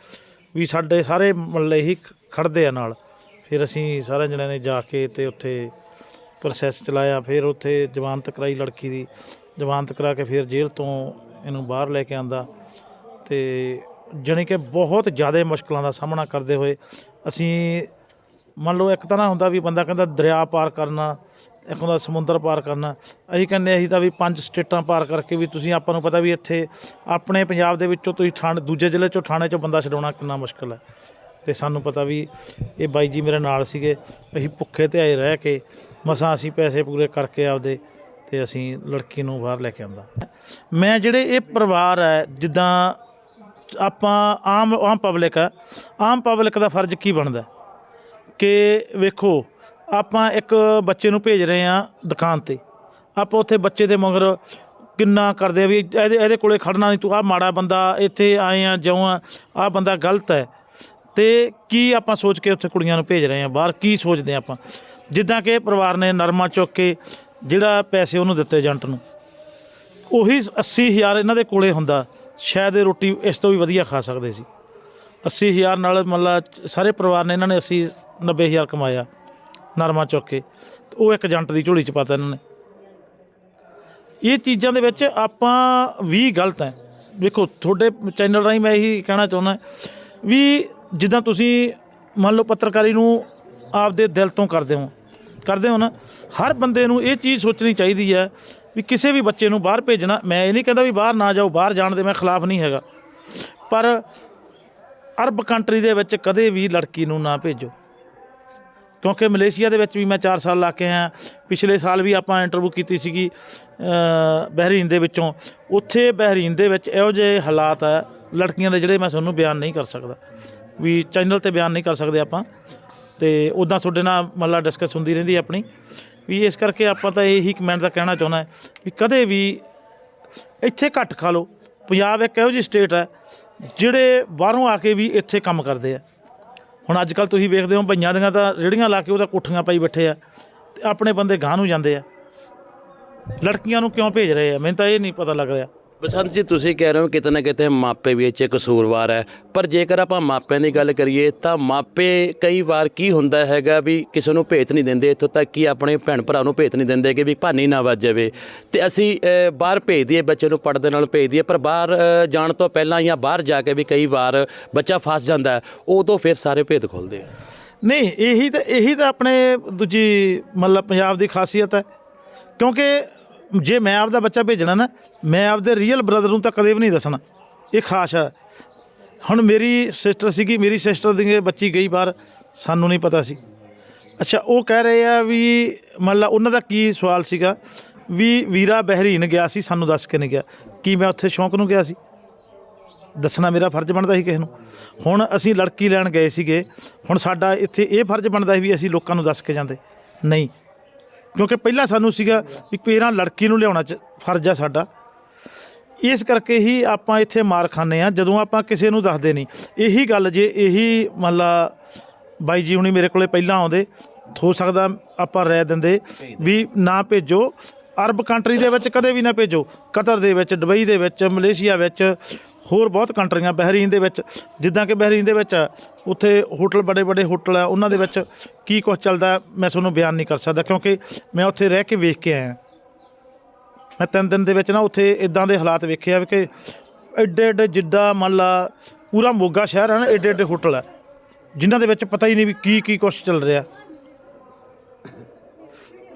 ਵੀ ਸਾਡੇ ਸਾਰੇ ਮਤਲਬ ਹੀ ਖੜਦੇ ਆ ਨਾਲ, ਫਿਰ ਅਸੀਂ ਸਾਰੇ ਜਣਿਆਂ ਨੇ ਜਾ ਕੇ ਤੇ ਉੱਥੇ ਪ੍ਰੋਸੈਸ ਚਲਾਇਆ, ਫਿਰ ਉੱਥੇ ਜ਼ਮਾਨਤ ਕਰਾਈ ਲੜਕੀ ਦੀ, ਜ਼ਮਾਨਤ ਕਰਾ ਕੇ ਫਿਰ ਜੇਲ੍ਹ ਤੋਂ ਇਹਨੂੰ ਬਾਹਰ ਲੈ ਕੇ ਆਂਦਾ, ਤੇ ਜਾਣੀ ਕਿ ਬਹੁਤ ਜ਼ਿਆਦਾ ਮੁਸ਼ਕਲਾਂ ਦਾ ਸਾਹਮਣਾ ਕਰਦੇ ਹੋਏ ਅਸੀਂ ਮੰਨ ਲਓ ਇੱਕ ਤਰ੍ਹਾਂ ਹੁੰਦਾ ਵੀ ਬੰਦਾ ਕਹਿੰਦਾ ਦਰਿਆ ਪਾਰ ਕਰਨਾ, ਇੱਕ ਹੁੰਦਾ ਸਮੁੰਦਰ ਪਾਰ ਕਰਨਾ। ਅਸੀਂ ਕਹਿੰਦੇ ਅਸੀਂ ਤਾਂ ਵੀ ਪੰਜ ਸਟੇਟਾਂ ਪਾਰ ਕਰਕੇ ਵੀ ਤੁਸੀਂ ਆਪਾਂ ਨੂੰ ਪਤਾ ਵੀ ਇੱਥੇ ਆਪਣੇ ਪੰਜਾਬ ਦੇ ਵਿੱਚੋਂ ਤੁਸੀਂ ਠਾਣ, ਦੂਜੇ ਜ਼ਿਲ੍ਹੇ ਚੋਂ ਥਾਣੇ ਚੋਂ ਬੰਦਾ ਛਡਾਉਣਾ ਕਿੰਨਾ ਮੁਸ਼ਕਲ ਹੈ। ਤੇ ਸਾਨੂੰ ਪਤਾ ਵੀ ਇਹ ਬਾਈ ਜੀ ਮੇਰੇ ਨਾਲ ਸੀਗੇ, ਅਸੀਂ ਭੁੱਖੇ ਤੇ ਆਏ ਰਹਿ ਕੇ, ਮਸਾਂ ਅਸੀਂ ਪੈਸੇ ਪੂਰੇ ਕਰਕੇ ਆਪਦੇ ਤੇ ਅਸੀਂ ਲੜਕੀ ਨੂੰ ਬਾਹਰ ਲੈ ਕੇ ਆਂਦਾ। ਮੈਂ ਜਿਹੜੇ ਇਹ ਪਰਿਵਾਰ ਹੈ, ਜਿੱਦਾਂ ਆਪਾਂ ਆਮ ਆਮ ਪਬਲਿਕ ਹੈ, ਆਮ ਪਬਲਿਕ ਦਾ ਫਰਜ਼ ਕੀ ਬਣਦਾ? ਕਿ ਵੇਖੋ, ਆਪਾਂ ਇੱਕ ਬੱਚੇ ਨੂੰ ਭੇਜ ਰਹੇ ਹਾਂ ਦੁਕਾਨ ਤੇ। ਆਪਾਂ ਉੱਥੇ ਬੱਚੇ ਦੇ ਮਗਰ ਕਿੰਨਾ ਕਰਦੇ ਆ ਵੀ ਇਹਦੇ ਇਹਦੇ ਕੋਲੇ ਖੜਨਾ ਨਹੀਂ, ਤੂੰ ਆ ਮਾੜਾ ਬੰਦਾ ਇੱਥੇ ਆਏ ਆ, ਜਿਉਂ ਆ ਆ ਬੰਦਾ ਗਲਤ ਹੈ। ਤੇ ਕੀ ਆਪਾਂ ਸੋਚ ਕੇ ਉੱਥੇ ਕੁੜੀਆਂ ਨੂੰ ਭੇਜ ਰਹੇ ਆ ਬਾਹਰ? ਕੀ ਸੋਚਦੇ ਆ ਆਪਾਂ? ਜਿੱਦਾਂ ਕਿ ਪਰਿਵਾਰ ਨੇ ਨਰਮਾ ਚੁੱਕ ਕੇ ਜਿਹੜਾ ਪੈਸੇ ਉਹਨੂੰ ਦਿੱਤੇ ਏਜੰਟ ਨੂੰ। ਉਹੀ 80000 ਇਹਨਾਂ ਦੇ ਕੋਲੇ ਹੁੰਦਾ। ਸ਼ਾਇਦ ਇਹ ਰੋਟੀ ਇਸ ਤੋਂ ਵੀ ਵਧੀਆ ਖਾ ਸਕਦੇ ਸੀ। 80000 ਨਾਲ ਮਤਲਬ ਸਾਰੇ ਪਰਿਵਾਰ ਨੇ ਇਹਨਾਂ ਨੇ 80 90000 ਕਮਾਇਆ ਨਰਮਾ ਚੁੱਕ ਕੇ। ਤੇ ਉਹ ਇੱਕ ਏਜੰਟ ਦੀ ਝੋਲੀ ਚ ਪਾਤਾ ਇਹਨਾਂ ਨੇ। ਇਹ ਚੀਜ਼ਾਂ ਦੇ ਵਿੱਚ ਆਪਾਂ ਵੀ ਗਲਤ ਹੈ। ਵੇਖੋ ਤੁਹਾਡੇ ਚੈਨਲ ਰਾਹੀਂ ਮੈਂ ਇਹੀ ਕਹਿਣਾ ਚਾਹੁੰਦਾ ਵੀ ਜਿੱਦਾਂ ਤੁਸੀਂ ਮੰਨ ਲਓ ਪੱਤਰਕਾਰੀ ਨੂੰ ਆਪਦੇ ਦਿਲ ਤੋਂ ਕਰਦੇ ਹੋ ਕਰਦੇ ਹੋ ਨਾ, ਹਰ ਬੰਦੇ ਨੂੰ ਇਹ ਚੀਜ਼ ਸੋਚਣੀ ਚਾਹੀਦੀ ਹੈ ਵੀ ਕਿਸੇ ਵੀ ਬੱਚੇ ਨੂੰ ਬਾਹਰ ਭੇਜਣਾ। ਮੈਂ ਇਹ ਨਹੀਂ ਕਹਿੰਦਾ ਵੀ ਬਾਹਰ ਨਾ ਜਾਓ, ਬਾਹਰ ਜਾਣ ਦੇ ਮੈਂ ਖਿਲਾਫ ਨਹੀਂ ਹੈਗਾ। ਪਰ ਅਰਬ ਕੰਟਰੀ ਦੇ ਵਿੱਚ ਕਦੇ ਵੀ ਲੜਕੀ ਨੂੰ ਨਾ ਭੇਜੋ। ਕਿਉਂਕਿ ਮਲੇਸ਼ੀਆ ਦੇ ਵਿੱਚ ਵੀ ਮੈਂ 4 ਸਾਲ ਲਾ ਕੇ ਆਇਆ। ਪਿਛਲੇ ਸਾਲ ਵੀ ਆਪਾਂ ਇੰਟਰਵਿਊ ਕੀਤੀ ਸੀਗੀ ਬਹਿਰੀਨ ਦੇ ਵਿੱਚੋਂ। ਉੱਥੇ ਬਹਿਰੀਨ ਦੇ ਵਿੱਚ ਇਹੋ ਜਿਹੇ ਹਾਲਾਤ ਹੈ ਲੜਕੀਆਂ ਦੇ ਜਿਹੜੇ ਮੈਂ ਤੁਹਾਨੂੰ ਬਿਆਨ ਨਹੀਂ ਕਰ ਸਕਦਾ। ਵੀ ਚੈਨਲ ਤੇ ਬਿਆਨ ਨਹੀਂ ਕਰ ਸਕਦੇ ਆਪਾਂ। ਤੇ ਉਦਾਂ ਤੁਹਾਡੇ ਨਾਲ ਮਤਲਬ ਡਿਸਕਸ ਹੁੰਦੀ ਰਹਿੰਦੀ ਆਪਣੀ। ਵੀ ਇਸ ਕਰਕੇ ਆਪਾਂ ਤਾਂ ਇਹੀ ਕਮੈਂਟ ਦਾ ਕਹਿਣਾ ਚਾਹੁੰਦਾ ਵੀ ਕਦੇ ਵੀ ਇੱਥੇ ਘੱਟ ਖਾ ਲਓ। ਪੰਜਾਬ ਇੱਕ ਇਹੋ ਜਿਹੀ ਸਟੇਟ ਹੈ ਜਿਹੜੇ ਬਾਹਰੋਂ ਆ ਕੇ ਵੀ ਇੱਥੇ ਕੰਮ ਕਰਦੇ ਆ। ਹੁਣ ਅੱਜ ਕੱਲ ਤੁਸੀਂ ਵੇਖਦੇ ਹੋ ਭਈਆਂ ਦੀਆਂ ਤਾਂ ਰੇੜੀਆਂ ਲਾ ਕੇ ਉਹਦਾ ਕੋਠੀਆਂ ਪਾਈ ਬੈਠੇ ਆ ਤੇ ਆਪਣੇ ਬੰਦੇ ਗਾਂ ਨੂੰ ਜਾਂਦੇ ਆ। ਲੜਕੀਆਂ ਨੂੰ ਕਿਉਂ ਭੇਜ ਰਹੇ ਆ? ਮੈਨੂੰ ਤਾਂ ਇਹ ਨਹੀਂ ਪਤਾ ਲੱਗ ਰਿਹਾ। ਬਸੰਤ ਜੀ ਤੁਸੀਂ ਕਹਿ ਰਹੇ ਹੋ ਕਿਤੇ ਨਾ ਕਿਤੇ ਮਾਪੇ ਵੀ ਇਹ 'ਚ ਕਸੂਰਵਾਰ ਹੈ। ਪਰ ਜੇਕਰ ਆਪਾਂ ਮਾਪਿਆਂ ਦੀ ਗੱਲ ਕਰੀਏ ਤਾਂ ਮਾਪੇ ਕਈ ਵਾਰ ਕੀ ਹੁੰਦਾ ਹੈਗਾ ਵੀ ਕਿਸੇ ਨੂੰ ਭੇਤ ਨਹੀਂ ਦਿੰਦੇ ਇੱਥੋਂ ਤੱਕ ਕਿ ਆਪਣੇ ਭੈਣ ਭਰਾ ਨੂੰ ਭੇਤ ਨਹੀਂ ਦਿੰਦੇ ਕਿ ਵੀ ਭਾਨੀ ਨਾ ਵੱਜ ਜਾਵੇ। ਤੇ ਅਸੀਂ ਅ, ਬਾਹਰ ਭੇਜ ਦਈਏ ਬੱਚੇ ਨੂੰ ਪੜਦੇ ਨਾਲ ਭੇਜ ਦਈਏ ਪਰ ਬਾਹਰ ਅ, ਜਾਣ ਤੋਂ ਪਹਿਲਾਂ ਜਾਂ ਬਾਹਰ ਜਾ ਕੇ ਵੀ ਕਈ ਵਾਰ ਬੱਚਾ ਫਸ ਜਾਂਦਾ ਹੈ, ਉਦੋਂ ਫਿਰ ਸਾਰੇ ਭੇਦ ਖੁੱਲਦੇ ਆ। ਨਹੀਂ ਇਹੀ ਤਾਂ ਇਹੀ ਤਾਂ ਆਪਣੇ ਦੂਜੀ ਮਤਲਬ ਪੰਜਾਬ ਦੀ ਖਾਸੀਅਤ ਹੈ। ਕਿਉਂਕਿ ਜੇ ਮੈਂ ਆਪਦਾ ਬੱਚਾ ਭੇਜਣਾ ਨਾ, ਮੈਂ ਆਪਦੇ ਰੀਅਲ ਬ੍ਰਦਰ ਨੂੰ ਤਾਂ ਕਦੇ ਵੀ ਨਹੀਂ ਦੱਸਣਾ। ਇਹ ਖਾਸ ਹੈ। ਹੁਣ ਮੇਰੀ ਸਿਸਟਰ ਸੀਗੀ, ਮੇਰੀ ਸਿਸਟਰ ਦੀ ਬੱਚੀ ਗਈ ਬਾਹਰ, ਸਾਨੂੰ ਨਹੀਂ ਪਤਾ ਸੀ। ਅੱਛਾ, ਉਹ ਕਹਿ ਰਹੇ ਆ ਵੀ ਮਤਲਬ ਉਹਨਾਂ ਦਾ ਕੀ ਸਵਾਲ ਸੀਗਾ, ਵੀ ਵੀਰਾ ਬਹਿਰੀਨ ਗਿਆ ਸੀ, ਸਾਨੂੰ ਦੱਸ ਕੇ ਨਹੀਂ ਗਿਆ। ਕੀ ਮੈਂ ਉੱਥੇ ਸ਼ੌਂਕ ਨੂੰ ਗਿਆ ਸੀ? ਦੱਸਣਾ ਮੇਰਾ ਫਰਜ਼ ਬਣਦਾ ਸੀ ਕਿਸੇ ਨੂੰ। ਹੁਣ ਅਸੀਂ ਲੜਕੀ ਲੈਣ ਗਏ ਸੀਗੇ, ਹੁਣ ਸਾਡਾ ਇੱਥੇ ਇਹ ਫਰਜ਼ ਬਣਦਾ ਸੀ ਵੀ ਅਸੀਂ ਲੋਕਾਂ ਨੂੰ ਦੱਸ ਕੇ ਜਾਂਦੇ। ਨਹੀਂ ਕਿਉਂਕਿ ਪਹਿਲਾਂ ਸਾਨੂੰ ਸੀਗਾ ਵੀ ਪੇਰਾਂ ਲੜਕੀ ਨੂੰ ਲਿਆਉਣਾ ਚ ਫਰਜ਼ ਆ ਸਾਡਾ। ਇਸ ਕਰਕੇ ਹੀ ਆਪਾਂ ਇੱਥੇ ਮਾਰ ਖਾਂਦੇ ਆ ਜਦੋਂ ਆਪਾਂ ਕਿਸੇ ਨੂੰ ਦੱਸਦੇ ਨਹੀਂ। ਇਹੀ ਗੱਲ ਜੇ ਇਹੀ ਮੰਨ ਲਾ ਬਾਈ ਜੀ ਹੁਣੀ ਮੇਰੇ ਕੋਲੇ ਪਹਿਲਾਂ ਆਉਂਦੇ, ਹੋ ਸਕਦਾ ਆਪਾਂ ਰਹਿ ਦਿੰਦੇ ਵੀ ਨਾ ਭੇਜੋ ਅਰਬ ਕੰਟਰੀ ਦੇ ਵਿੱਚ ਕਦੇ ਵੀ ਨਾ ਭੇਜੋ। ਕਤਰ ਦੇ ਵਿੱਚ, ਦੁਬਈ ਦੇ ਵਿੱਚ, ਮਲੇਸ਼ੀਆ ਵਿੱਚ, ਹੋਰ ਬਹੁਤ ਕੰਟਰੀਆਂ, ਬਹਿਰੀਨ ਦੇ ਵਿੱਚ। ਜਿੱਦਾਂ ਕਿ ਬਹਿਰੀਨ ਦੇ ਵਿੱਚ, ਉੱਥੇ ਹੋਟਲ, ਬੜੇ ਬੜੇ ਹੋਟਲ ਆ, ਉਹਨਾਂ ਦੇ ਵਿੱਚ ਕੀ ਕੁਝ ਚੱਲਦਾ ਮੈਂ ਤੁਹਾਨੂੰ ਬਿਆਨ ਨਹੀਂ ਕਰ ਸਕਦਾ, ਕਿਉਂਕਿ ਮੈਂ ਉੱਥੇ ਰਹਿ ਕੇ ਵੇਖ ਕੇ ਆਇਆ। ਮੈਂ ਤਿੰਨ ਦਿਨ ਦੇ ਵਿੱਚ ਨਾ ਉੱਥੇ ਇਦਾਂ ਦੇ ਹਾਲਾਤ ਵੇਖੇ ਆ ਕਿ ਐਡੇ ਐਡੇ ਜਿੱਡਾ ਮੰਨ ਲਾ ਪੂਰਾ ਮੋਗਾ ਸ਼ਹਿਰ ਹੈ ਨਾ, ਐਡੇ ਐਡੇ ਹੋਟਲ ਆ, ਜਿਨ੍ਹਾਂ ਦੇ ਵਿੱਚ ਪਤਾ ਹੀ ਨਹੀਂ ਵੀ ਕੀ ਕੀ ਕੁਛ ਚੱਲ ਰਿਹਾ।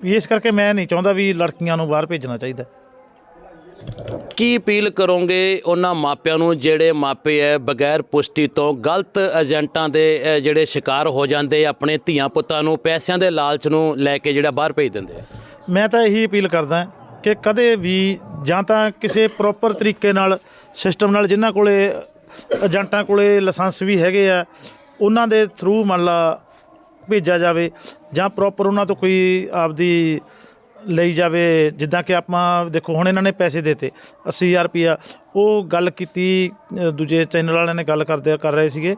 ਵੀ ਇਸ ਕਰਕੇ ਮੈਂ ਨਹੀਂ ਚਾਹੁੰਦਾ ਵੀ ਲੜਕੀਆਂ ਨੂੰ ਬਾਹਰ ਭੇਜਣਾ ਚਾਹੀਦਾ। ਕੀ ਅਪੀਲ ਕਰੋਗੇ ਉਹਨਾਂ ਮਾਪਿਆਂ ਨੂੰ ਜਿਹੜੇ ਮਾਪੇ ਐ ਬਗੈਰ ਪੁਸ਼ਟੀ ਤੋਂ ਗਲਤ ਏਜੰਟਾਂ ਦੇ ਅ, ਜਿਹੜੇ ਸ਼ਿਕਾਰ ਹੋ ਜਾਂਦੇ ਆਪਣੇ ਧੀਆਂ ਪੁੱਤਾਂ ਨੂੰ ਪੈਸਿਆਂ ਦੇ ਲਾਲਚ ਨੂੰ ਲੈ ਕੇ ਜਿਹੜਾ ਬਾਹਰ ਭੇਜ ਦਿੰਦੇ ਆ? ਮੈਂ ਤਾਂ ਇਹੀ ਅਪੀਲ ਕਰਦਾ ਕਿ ਕਦੇ ਵੀ ਜਾਂ ਤਾਂ ਕਿਸੇ ਪ੍ਰੋਪਰ ਤਰੀਕੇ ਨਾਲ ਸਿਸਟਮ ਨਾਲ ਜਿਨ੍ਹਾਂ ਕੋਲੇ ਏਜੰਟਾਂ ਕੋਲੇ ਲਾਇਸੈਂਸ ਵੀ ਹੈਗੇ ਆ ਉਹਨਾਂ ਦੇ ਥਰੂ ਮੰਨ ਲਾ ਭੇਜਿਆ ਜਾਵੇ। ਜਾਂ ਪ੍ਰੋਪਰ ਉਹਨਾਂ ਤੋਂ ਕੋਈ ਆਪਦੀ ਲਈ ਜਾਵੇ ਜਿੱਦਾਂ ਕਿ ਆਪਾਂ ਦੇਖੋ ਹੁਣ ਇਹਨਾਂ ਨੇ ਪੈਸੇ ਦਿੱਤੇ 80000 ਰੁਪਿਆ ਉਹ ਗੱਲ ਕੀਤੀ ਦੂਜੇ ਚੈਨਲ ਵਾਲਿਆਂ ਨੇ ਗੱਲ ਕਰਦੇ ਕਰ ਰਹੇ ਸੀਗੇ।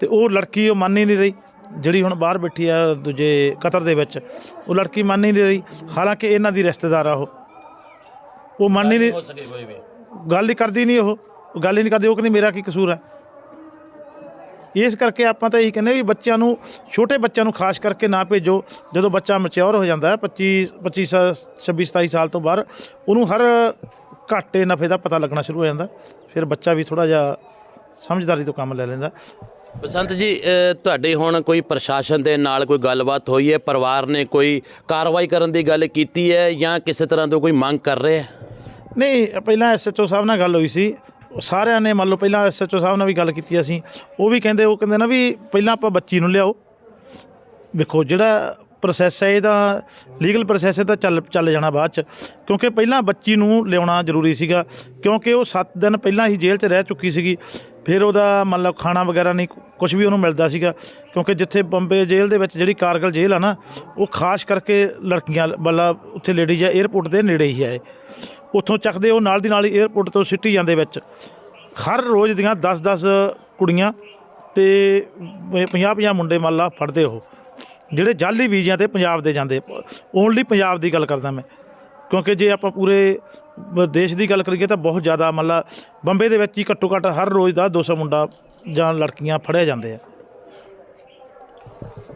ਤੇ ਉਹ ਲੜਕੀ ਉਹ ਮੰਨ ਹੀ ਨਹੀਂ ਰਹੀ ਜਿਹੜੀ ਹੁਣ ਬਾਹਰ ਬੈਠੀ ਆ ਦੂਜੇ ਕਤਰ ਦੇ ਵਿੱਚ। ਉਹ ਲੜਕੀ ਮੰਨ ਹੀ ਨਹੀਂ ਰਹੀ ਹਾਲਾਂਕਿ ਇਹਨਾਂ ਦੀ ਰਿਸ਼ਤੇਦਾਰ ਆ ਉਹ। ਉਹ ਮੰਨ ਹੀ ਨਹੀਂ ਗੱਲ ਹੀ ਕਰਦੀ ਨਹੀਂ ਉਹ। ਉਹ ਗੱਲ ਹੀ ਨਹੀਂ ਕਰਦੀ ਉਹ ਕਹਿੰਦੀ ਮੇਰਾ ਕੀ ਕਸੂਰ ਹੈ? ਇਸ ਕਰਕੇ ਆਪਾਂ ਤਾਂ ਇਹੀ ਕਹਿੰਦੇ ਵੀ ਬੱਚਿਆਂ ਨੂੰ ਛੋਟੇ ਬੱਚਿਆਂ ਨੂੰ ਖਾਸ ਕਰਕੇ ਨਾ ਭੇਜੋ ਜਦੋਂ ਬੱਚਾ ਮੈਚਿਓਰ ਹੋ ਜਾਂਦਾ ਹੈ 25 25 26 27 ਸਾਲ ਤੋਂ ਬਾਅਦ ਉਹਨੂੰ ਹਰ ਘਾਟੇ ਨਫੇ ਦਾ ਪਤਾ ਲੱਗਣਾ ਸ਼ੁਰੂ ਹੋ ਜਾਂਦਾ ਫਿਰ ਬੱਚਾ ਵੀ ਥੋੜਾ ਜਿਹਾ ਸਮਝਦਾਰੀ ਤੋਂ ਕੰਮ ਲੈ ਲੈਂਦਾ। ਬਸੰਤ ਜੀ ਤੁਹਾਡੇ ਹੁਣ ਕੋਈ ਪ੍ਰਸ਼ਾਸਨ ਦੇ ਨਾਲ ਕੋਈ ਗੱਲਬਾਤ ਹੋਈ ਹੈ? ਪਰਿਵਾਰ ਨੇ ਕੋਈ ਕਾਰਵਾਈ ਕਰਨ ਦੀ ਗੱਲ ਕੀਤੀ ਹੈ ਜਾਂ ਕਿਸੇ ਤਰ੍ਹਾਂ ਤੋਂ ਕੋਈ ਮੰਗ ਕਰ ਰਹੇ ਹੈ? ਨਹੀਂ ਪਹਿਲਾਂ ਐਸਐਚਓ ਸਾਹਿਬ ਨਾਲ ਗੱਲ ਹੋਈ ਸੀ। ਸਾਰਿਆਂ ਨੇ ਮੰਨ ਲਓ ਪਹਿਲਾਂ ਐਸਐਚਓ ਸਾਹਿਬ ਨਾਲ ਵੀ ਗੱਲ ਕੀਤੀ ਅਸੀਂ, ਉਹ ਵੀ ਕਹਿੰਦੇ, ਉਹ ਕਹਿੰਦੇ ਨਾ ਵੀ ਪਹਿਲਾਂ ਆਪਾਂ ਬੱਚੀ ਨੂੰ ਲਿਆਓ। ਵੇਖੋ ਜਿਹੜਾ ਪ੍ਰੋਸੈਸ ਹੈ, ਇਹਦਾ ਲੀਗਲ ਪ੍ਰੋਸੈਸ ਤਾਂ ਚੱਲ ਚੱਲ ਜਾਣਾ ਬਾਅਦ ਚ। ਕਿਉਂਕਿ ਪਹਿਲਾਂ ਬੱਚੀ ਨੂੰ ਲਿਆਉਣਾ ਜ਼ਰੂਰੀ ਸੀਗਾ, ਕਿਉਂਕਿ ਉਹ 7 ਦਿਨ ਪਹਿਲਾਂ ਹੀ ਜੇਲ੍ਹ 'ਚ ਰਹਿ ਚੁੱਕੀ ਸੀਗੀ। ਫਿਰ ਉਹਦਾ ਮਤਲਬ ਖਾਣਾ ਵਗੈਰਾ ਨਹੀਂ ਕੁਝ ਵੀ ਉਹਨੂੰ ਮਿਲਦਾ ਸੀਗਾ। ਕਿਉਂਕਿ ਜਿੱਥੇ ਬੰਬੇ ਜੇਲ੍ਹ ਦੇ ਵਿੱਚ ਜਿਹੜੀ ਕਾਰਗਲ ਜੇਲ੍ਹ ਆ ਨਾ, ਉਹ ਖਾਸ ਕਰਕੇ ਲੜਕੀਆਂ, ਮਤਲਬ ਉੱਥੇ ਲੇਡੀਜ਼ ਆ 에ਅਰਪੋਰਟ ਦੇ ਨੇੜੇ ਹੀ ਆ ਇਹ। ਉੱਥੋਂ ਚੱਕਦੇ ਉਹ ਨਾਲ ਦੀ ਨਾਲ ਹੀ 에ਅਰਪੋਰਟ ਤੋਂ ਸਿੱਟੀ ਜਾਂਦੇ ਵਿੱਚ। ਹਰ ਰੋਜ਼ ਦੀਆਂ 10-10 ਕੁੜੀਆਂ ਤੇ 50-50 ਮੁੰਡੇ ਮੰਨ ਲਾ ਫੜਦੇ ਉਹ, ਜਿਹੜੇ ਜਾਲੀ ਵੀਜ਼ਿਆਂ ਤੇ ਪੰਜਾਬ ਦੇ ਜਾਂਦੇ। ਓਨਲੀ ਪੰਜਾਬ ਦੀ ਗੱਲ ਕਰਦਾ ਮੈਂ, ਕਿਉਂਕਿ ਜੇ ਆਪਾਂ ਪੂਰੇ ਦੇਸ਼ ਦੀ ਗੱਲ ਕਰੀਏ ਤਾਂ ਬਹੁਤ ਜ਼ਿਆਦਾ ਮੰਨ ਲਾ ਬੰਬੇ ਦੇ ਵਿੱਚ ਹੀ ਘੱਟੋ ਘੱਟ ਹਰ ਰੋਜ਼ ਦਾ 200 ਮੁੰਡਾ ਜਾਂ ਲੜਕੀਆਂ ਫੜਿਆ ਜਾਂਦੇ ਆ।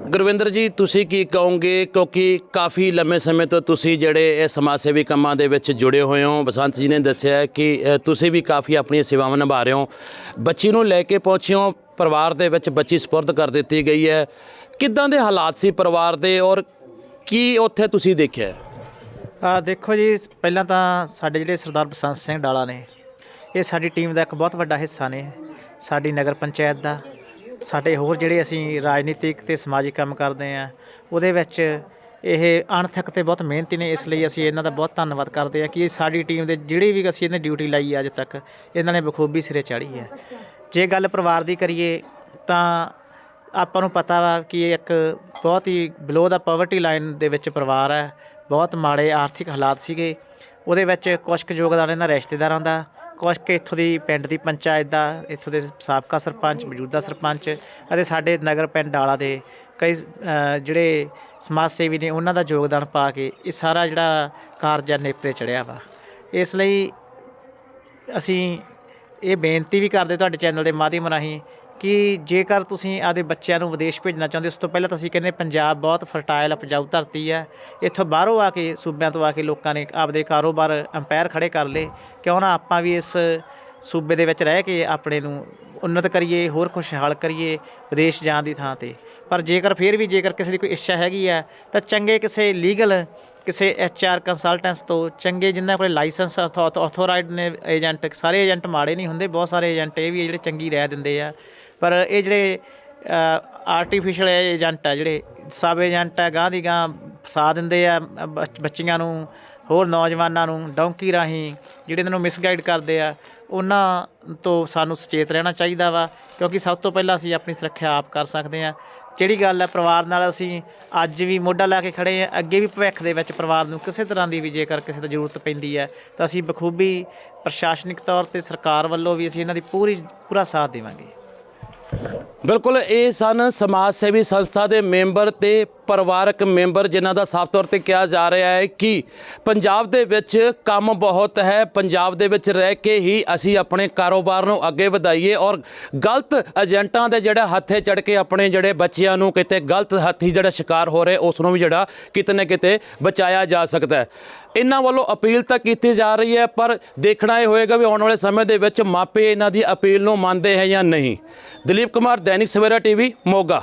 ਗੁਰਵਿੰਦਰ ਜੀ, ਤੁਸੀਂ ਕੀ ਕਹੋਗੇ? ਕਿਉਂਕਿ ਕਾਫੀ ਲੰਮੇ ਸਮੇਂ ਤੋਂ ਤੁਸੀਂ ਜਿਹੜੇ ਇਹ ਸਮਾਜ ਸੇਵੀ ਕੰਮਾਂ ਦੇ ਵਿੱਚ ਜੁੜੇ ਹੋਏ ਹੋ। ਬਸੰਤ ਜੀ ਨੇ ਦੱਸਿਆ ਕਿ ਤੁਸੀਂ ਵੀ ਕਾਫੀ ਆਪਣੀਆਂ ਸੇਵਾਵਾਂ ਨਿਭਾ ਰਹੇ ਹੋ। ਬੱਚੀ ਨੂੰ ਲੈ ਕੇ ਪਹੁੰਚੇ ਹੋ। ਪਰਿਵਾਰ ਦੇ ਵਿੱਚ ਬੱਚੀ ਸਪੁਰਦ ਕਰ ਦਿੱਤੀ ਗਈ ਹੈ। ਕਿੱਦਾਂ ਦੇ ਹਾਲਾਤ ਸੀ ਪਰਿਵਾਰ ਦੇ ਔਰ ਕੀ ਉੱਥੇ ਤੁਸੀਂ ਦੇਖਿਆ ਆ ਦੇਖੋ ਜੀ, ਪਹਿਲਾਂ ਤਾਂ ਸਾਡੇ ਜਿਹੜੇ ਸਰਦਾਰ ਬਸੰਤ ਸਿੰਘ ਡਾਲਾ ਨੇ, ਇਹ ਸਾਡੀ ਟੀਮ ਦਾ ਇੱਕ ਬਹੁਤ ਵੱਡਾ ਹਿੱਸਾ ਨੇ। ਸਾਡੀ ਨਗਰ ਪੰਚਾਇਤ ਦਾ ਸਾਡੇ ਹੋਰ ਜਿਹੜੇ ਅਸੀਂ ਰਾਜਨੀਤਿਕ ਤੇ ਸਮਾਜਿਕ ਕੰਮ ਕਰਦੇ ਆ ਉਹਦੇ ਵਿੱਚ ਇਹ ਅਣਥੱਕ ਤੇ ਬਹੁਤ ਮਿਹਨਤੀ ਨੇ, ਇਸ ਲਈ ਅਸੀਂ ਇਹਨਾਂ ਦਾ ਬਹੁਤ ਧੰਨਵਾਦ ਕਰਦੇ ਆ ਕਿ ਇਹ ਸਾਡੀ ਟੀਮ ਦੇ ਜਿਹੜੀ ਵੀ ਅਸੀਂ ਇਹਨੇ ਡਿਊਟੀ ਲਾਈ ਅੱਜ ਤੱਕ, ਇਹਨਾਂ ਨੇ ਬਖੂਬੀ ਸਿਰੇ ਚਾੜੀ ਹੈ। ਜੇ ਗੱਲ ਪਰਿਵਾਰ ਦੀ ਕਰੀਏ, ਤਾਂ ਆਪਾਂ ਨੂੰ ਪਤਾ ਵਾ ਕਿ ਇਹ ਇੱਕ ਬਹੁਤ ਹੀ ਬਿਲੋ ਦਾ ਪਾਵਰਟੀ ਲਾਈਨ ਦੇ ਵਿੱਚ ਪਰਿਵਾਰ ਹੈ, ਬਹੁਤ ਮਾੜੇ ਆਰਥਿਕ ਹਾਲਾਤ ਸੀਗੇ, ਉਹਦੇ ਵਿੱਚ ਕੁਛ ਕੁ ਯੋਗਦਾਨ ਇਹਨਾਂ ਰਿਸ਼ਤੇਦਾਰਾਂ ਦਾ ਕੁਛ ਕਿ ਇੱਥੋਂ ਦੀ ਪਿੰਡ ਦੀ ਪੰਚਾਇਤ ਦਾ, ਇੱਥੋਂ ਦੇ ਸਾਬਕਾ ਸਰਪੰਚ, ਮੌਜੂਦਾ ਸਰਪੰਚ ਅਤੇ ਸਾਡੇ ਨਗਰ ਪਿੰਡ ਡਾਲਾ ਦੇ ਕਈ ਜਿਹੜੇ ਸਮਾਜ ਸੇਵੀ ਨੇ, ਉਹਨਾਂ ਦਾ ਯੋਗਦਾਨ ਪਾ ਕੇ ਇਹ ਸਾਰਾ ਜਿਹੜਾ ਕਾਰਜ ਆ, ਨੇਪਰੇ ਚੜਿਆ ਵਾ। ਇਸ ਲਈ ਅਸੀਂ ਇਹ ਬੇਨਤੀ ਵੀ ਕਰਦੇ ਤੁਹਾਡੇ ਚੈਨਲ ਦੇ ਮਾਧਿਅਮ ਰਾਹੀਂ ਕਿ ਜੇਕਰ ਤੁਸੀਂ ਆਦੇ ਬੱਚਿਆਂ ਨੂੰ ਵਿਦੇਸ਼ ਭੇਜਣਾ ਚਾਹੁੰਦੇ ਉਸ ਤੋਂ ਪਹਿਲਾਂ ਤਾਂ ਅਸੀਂ ਕਹਿੰਦੇ ਪੰਜਾਬ ਬਹੁਤ ਫਰਟਾਈਲ ਉਪਜਾਊ ਧਰਤੀ ਹੈ ਇੱਥੋਂ ਬਾਹਰੋਂ ਆ ਕੇ, ਸੂਬਿਆਂ ਤੋਂ ਆ ਕੇ ਲੋਕਾਂ ਨੇ ਆਪਦੇ ਕਾਰੋਬਾਰ ਅੰਪਾਇਰ ਖੜੇ ਕਰ ਲਏ। ਕਿਉਂ ਨਾ ਆਪਾਂ ਵੀ ਇਸ ਸੂਬੇ ਦੇ ਵਿੱਚ ਰਹਿ ਕੇ ਆਪਣੇ ਨੂੰ ਉન્નਤ ਕਰੀਏ, ਹੋਰ ਖੁਸ਼ਹਾਲ ਕਰੀਏ ਵਿਦੇਸ਼ ਜਾਣ ਦੀ ਥਾਂ ਤੇ। ਪਰ ਜੇਕਰ, ਫਿਰ ਵੀ ਜੇਕਰ ਕਿਸੇ ਦੀ ਕੋਈ ਇੱਛਾ ਹੈਗੀ ਆ, ਤਾਂ ਚੰਗੇ ਕਿਸੇ ਲੀਗਲ ਕਿਸੇ ਐਚਆਰ ਕੰਸਲਟੈਂਟਸ ਤੋਂ ਚੰਗੇ ਜਿਨ੍ਹਾਂ ਕੋਲ ਲਾਇਸੈਂਸ ਅਥੋਰਾਈਡ ਨੇ ਏਜੰਟ ਸਾਰੇ ਏਜੰਟ ਮਾੜੇ ਨਹੀਂ ਹੁੰਦੇ, ਬਹੁਤ ਸਾਰੇ ਏਜੰਟ ਇਹ ਵੀ ਆ ਜਿਹੜੇ ਚੰਗੀ ਰਹਿ ਦਿੰਦੇ ਆ। ਪਰ ਇਹ ਜਿਹੜੇ ਆਰਟੀਫੀਸ਼ੀਅਲ ਏਜੰਟ ਆ ਜਿਹੜੇ ਸਬ ਏਜੰਟ ਆ ਗਾਂ ਦੀ ਗਾਂ ਫਸਾ ਦਿੰਦੇ ਆ ਅ, ਬੱਚ- ਬੱਚੀਆਂ ਨੂੰ ਹੋਰ ਨੌਜਵਾਨਾਂ ਨੂੰ ਡੌਂਕੀ ਰਾਹੀਂ ਜਿਹੜੇ ਇਹਨਾਂ ਨੂੰ ਮਿਸਗਾਈਡ ਕਰਦੇ ਆ ਉਹਨਾਂ ਤੋਂ ਸਾਨੂੰ ਸੁਚੇਤ ਰਹਿਣਾ ਚਾਹੀਦਾ ਵਾ ਕਿਉਂਕਿ ਸਭ ਤੋਂ ਪਹਿਲਾਂ ਅਸੀਂ ਆਪਣੀ ਸੁਰੱਖਿਆ ਆਪ ਕਰ ਸਕਦੇ ਆ। ਜਿਹੜੀ ਗੱਲ ਹੈ ਪਰਿਵਾਰ ਨਾਲ ਅਸੀਂ ਅੱਜ ਵੀ ਮੋਢਾ ਲਾ ਕੇ ਖੜੇ ਆ ਅੱਗੇ ਵੀ ਭਵਿੱਖ ਦੇ ਵਿੱਚ ਪਰਿਵਾਰ ਨੂੰ ਕਿਸੇ ਤਰ੍ਹਾਂ ਦੀ ਵੀ ਜੇਕਰ ਕਿਸੇ ਦੀ ਜ਼ਰੂਰਤ ਪੈਂਦੀ ਹੈ ਤਾਂ ਅਸੀਂ ਬਖੂਬੀ ਪ੍ਰਸ਼ਾਸਨਿਕ ਤੌਰ ਤੇ ਸਰਕਾਰ ਵੱਲੋਂ ਵੀ ਅਸੀਂ ਇਹਨਾਂ ਦੀ ਪੂਰੀ ਪੂਰਾ ਸਾਥ ਦੇਵਾਂਗੇ। ਬਿਲਕੁਲ, ਇਹ ਸਨ ਸਮਾਜ ਸੇਵੀ ਸੰਸਥਾ ਦੇ ਮੈਂਬਰ ਤੇ ਪਰਿਵਾਰਕ ਮੈਂਬਰ, ਜਿਨ੍ਹਾਂ ਦਾ ਸਾਫ਼ ਤੌਰ ਤੇ ਕਿਹਾ ਜਾ ਰਿਹਾ ਹੈ ਕਿ ਪੰਜਾਬ ਦੇ ਵਿੱਚ ਕੰਮ ਬਹੁਤ ਹੈ। ਪੰਜਾਬ ਦੇ ਵਿੱਚ ਰਹਿ ਕੇ ਹੀ ਅਸੀਂ ਆਪਣੇ ਕਾਰੋਬਾਰ ਨੂੰ ਅੱਗੇ ਵਧਾਈਏ ਔਰ ਗਲਤ ਏਜੰਟਾਂ ਦੇ ਜਿਹੜਾ ਹੱਥੇ ਚੜ ਕੇ ਆਪਣੇ ਜਿਹੜੇ ਬੱਚਿਆਂ ਨੂੰ ਕਿਤੇ ਗਲਤ ਹੱਥੀ ਜਿਹੜਾ ਸ਼ਿਕਾਰ ਹੋ ਰਹੇ, ਉਸ ਨੂੰ ਵੀ ਜਿਹੜਾ ਕਿਤੇ ਨਾ ਕਿਤੇ ਬਚਾਇਆ ਜਾ ਸਕਦਾ ਹੈ। ਇਹਨਾਂ ਵੱਲੋਂ ਅਪੀਲ ਤਾਂ ਕੀਤੀ ਜਾ ਰਹੀ ਹੈ, ਪਰ ਦੇਖਣਾ ਇਹ ਹੋਏਗਾ ਵੀ ਆਉਣ ਵਾਲੇ ਸਮੇਂ ਦੇ ਵਿੱਚ ਮਾਪੇ ਇਹਨਾਂ ਦੀ ਅਪੀਲ ਨੂੰ ਮੰਨਦੇ ਹੈ ਜਾਂ ਨਹੀਂ। ਦਲੀਪ ਕੁਮਾਰ, ਦੈਨਿਕ ਸਵੇਰਾ ਟੀਵੀ, ਮੋਗਾ।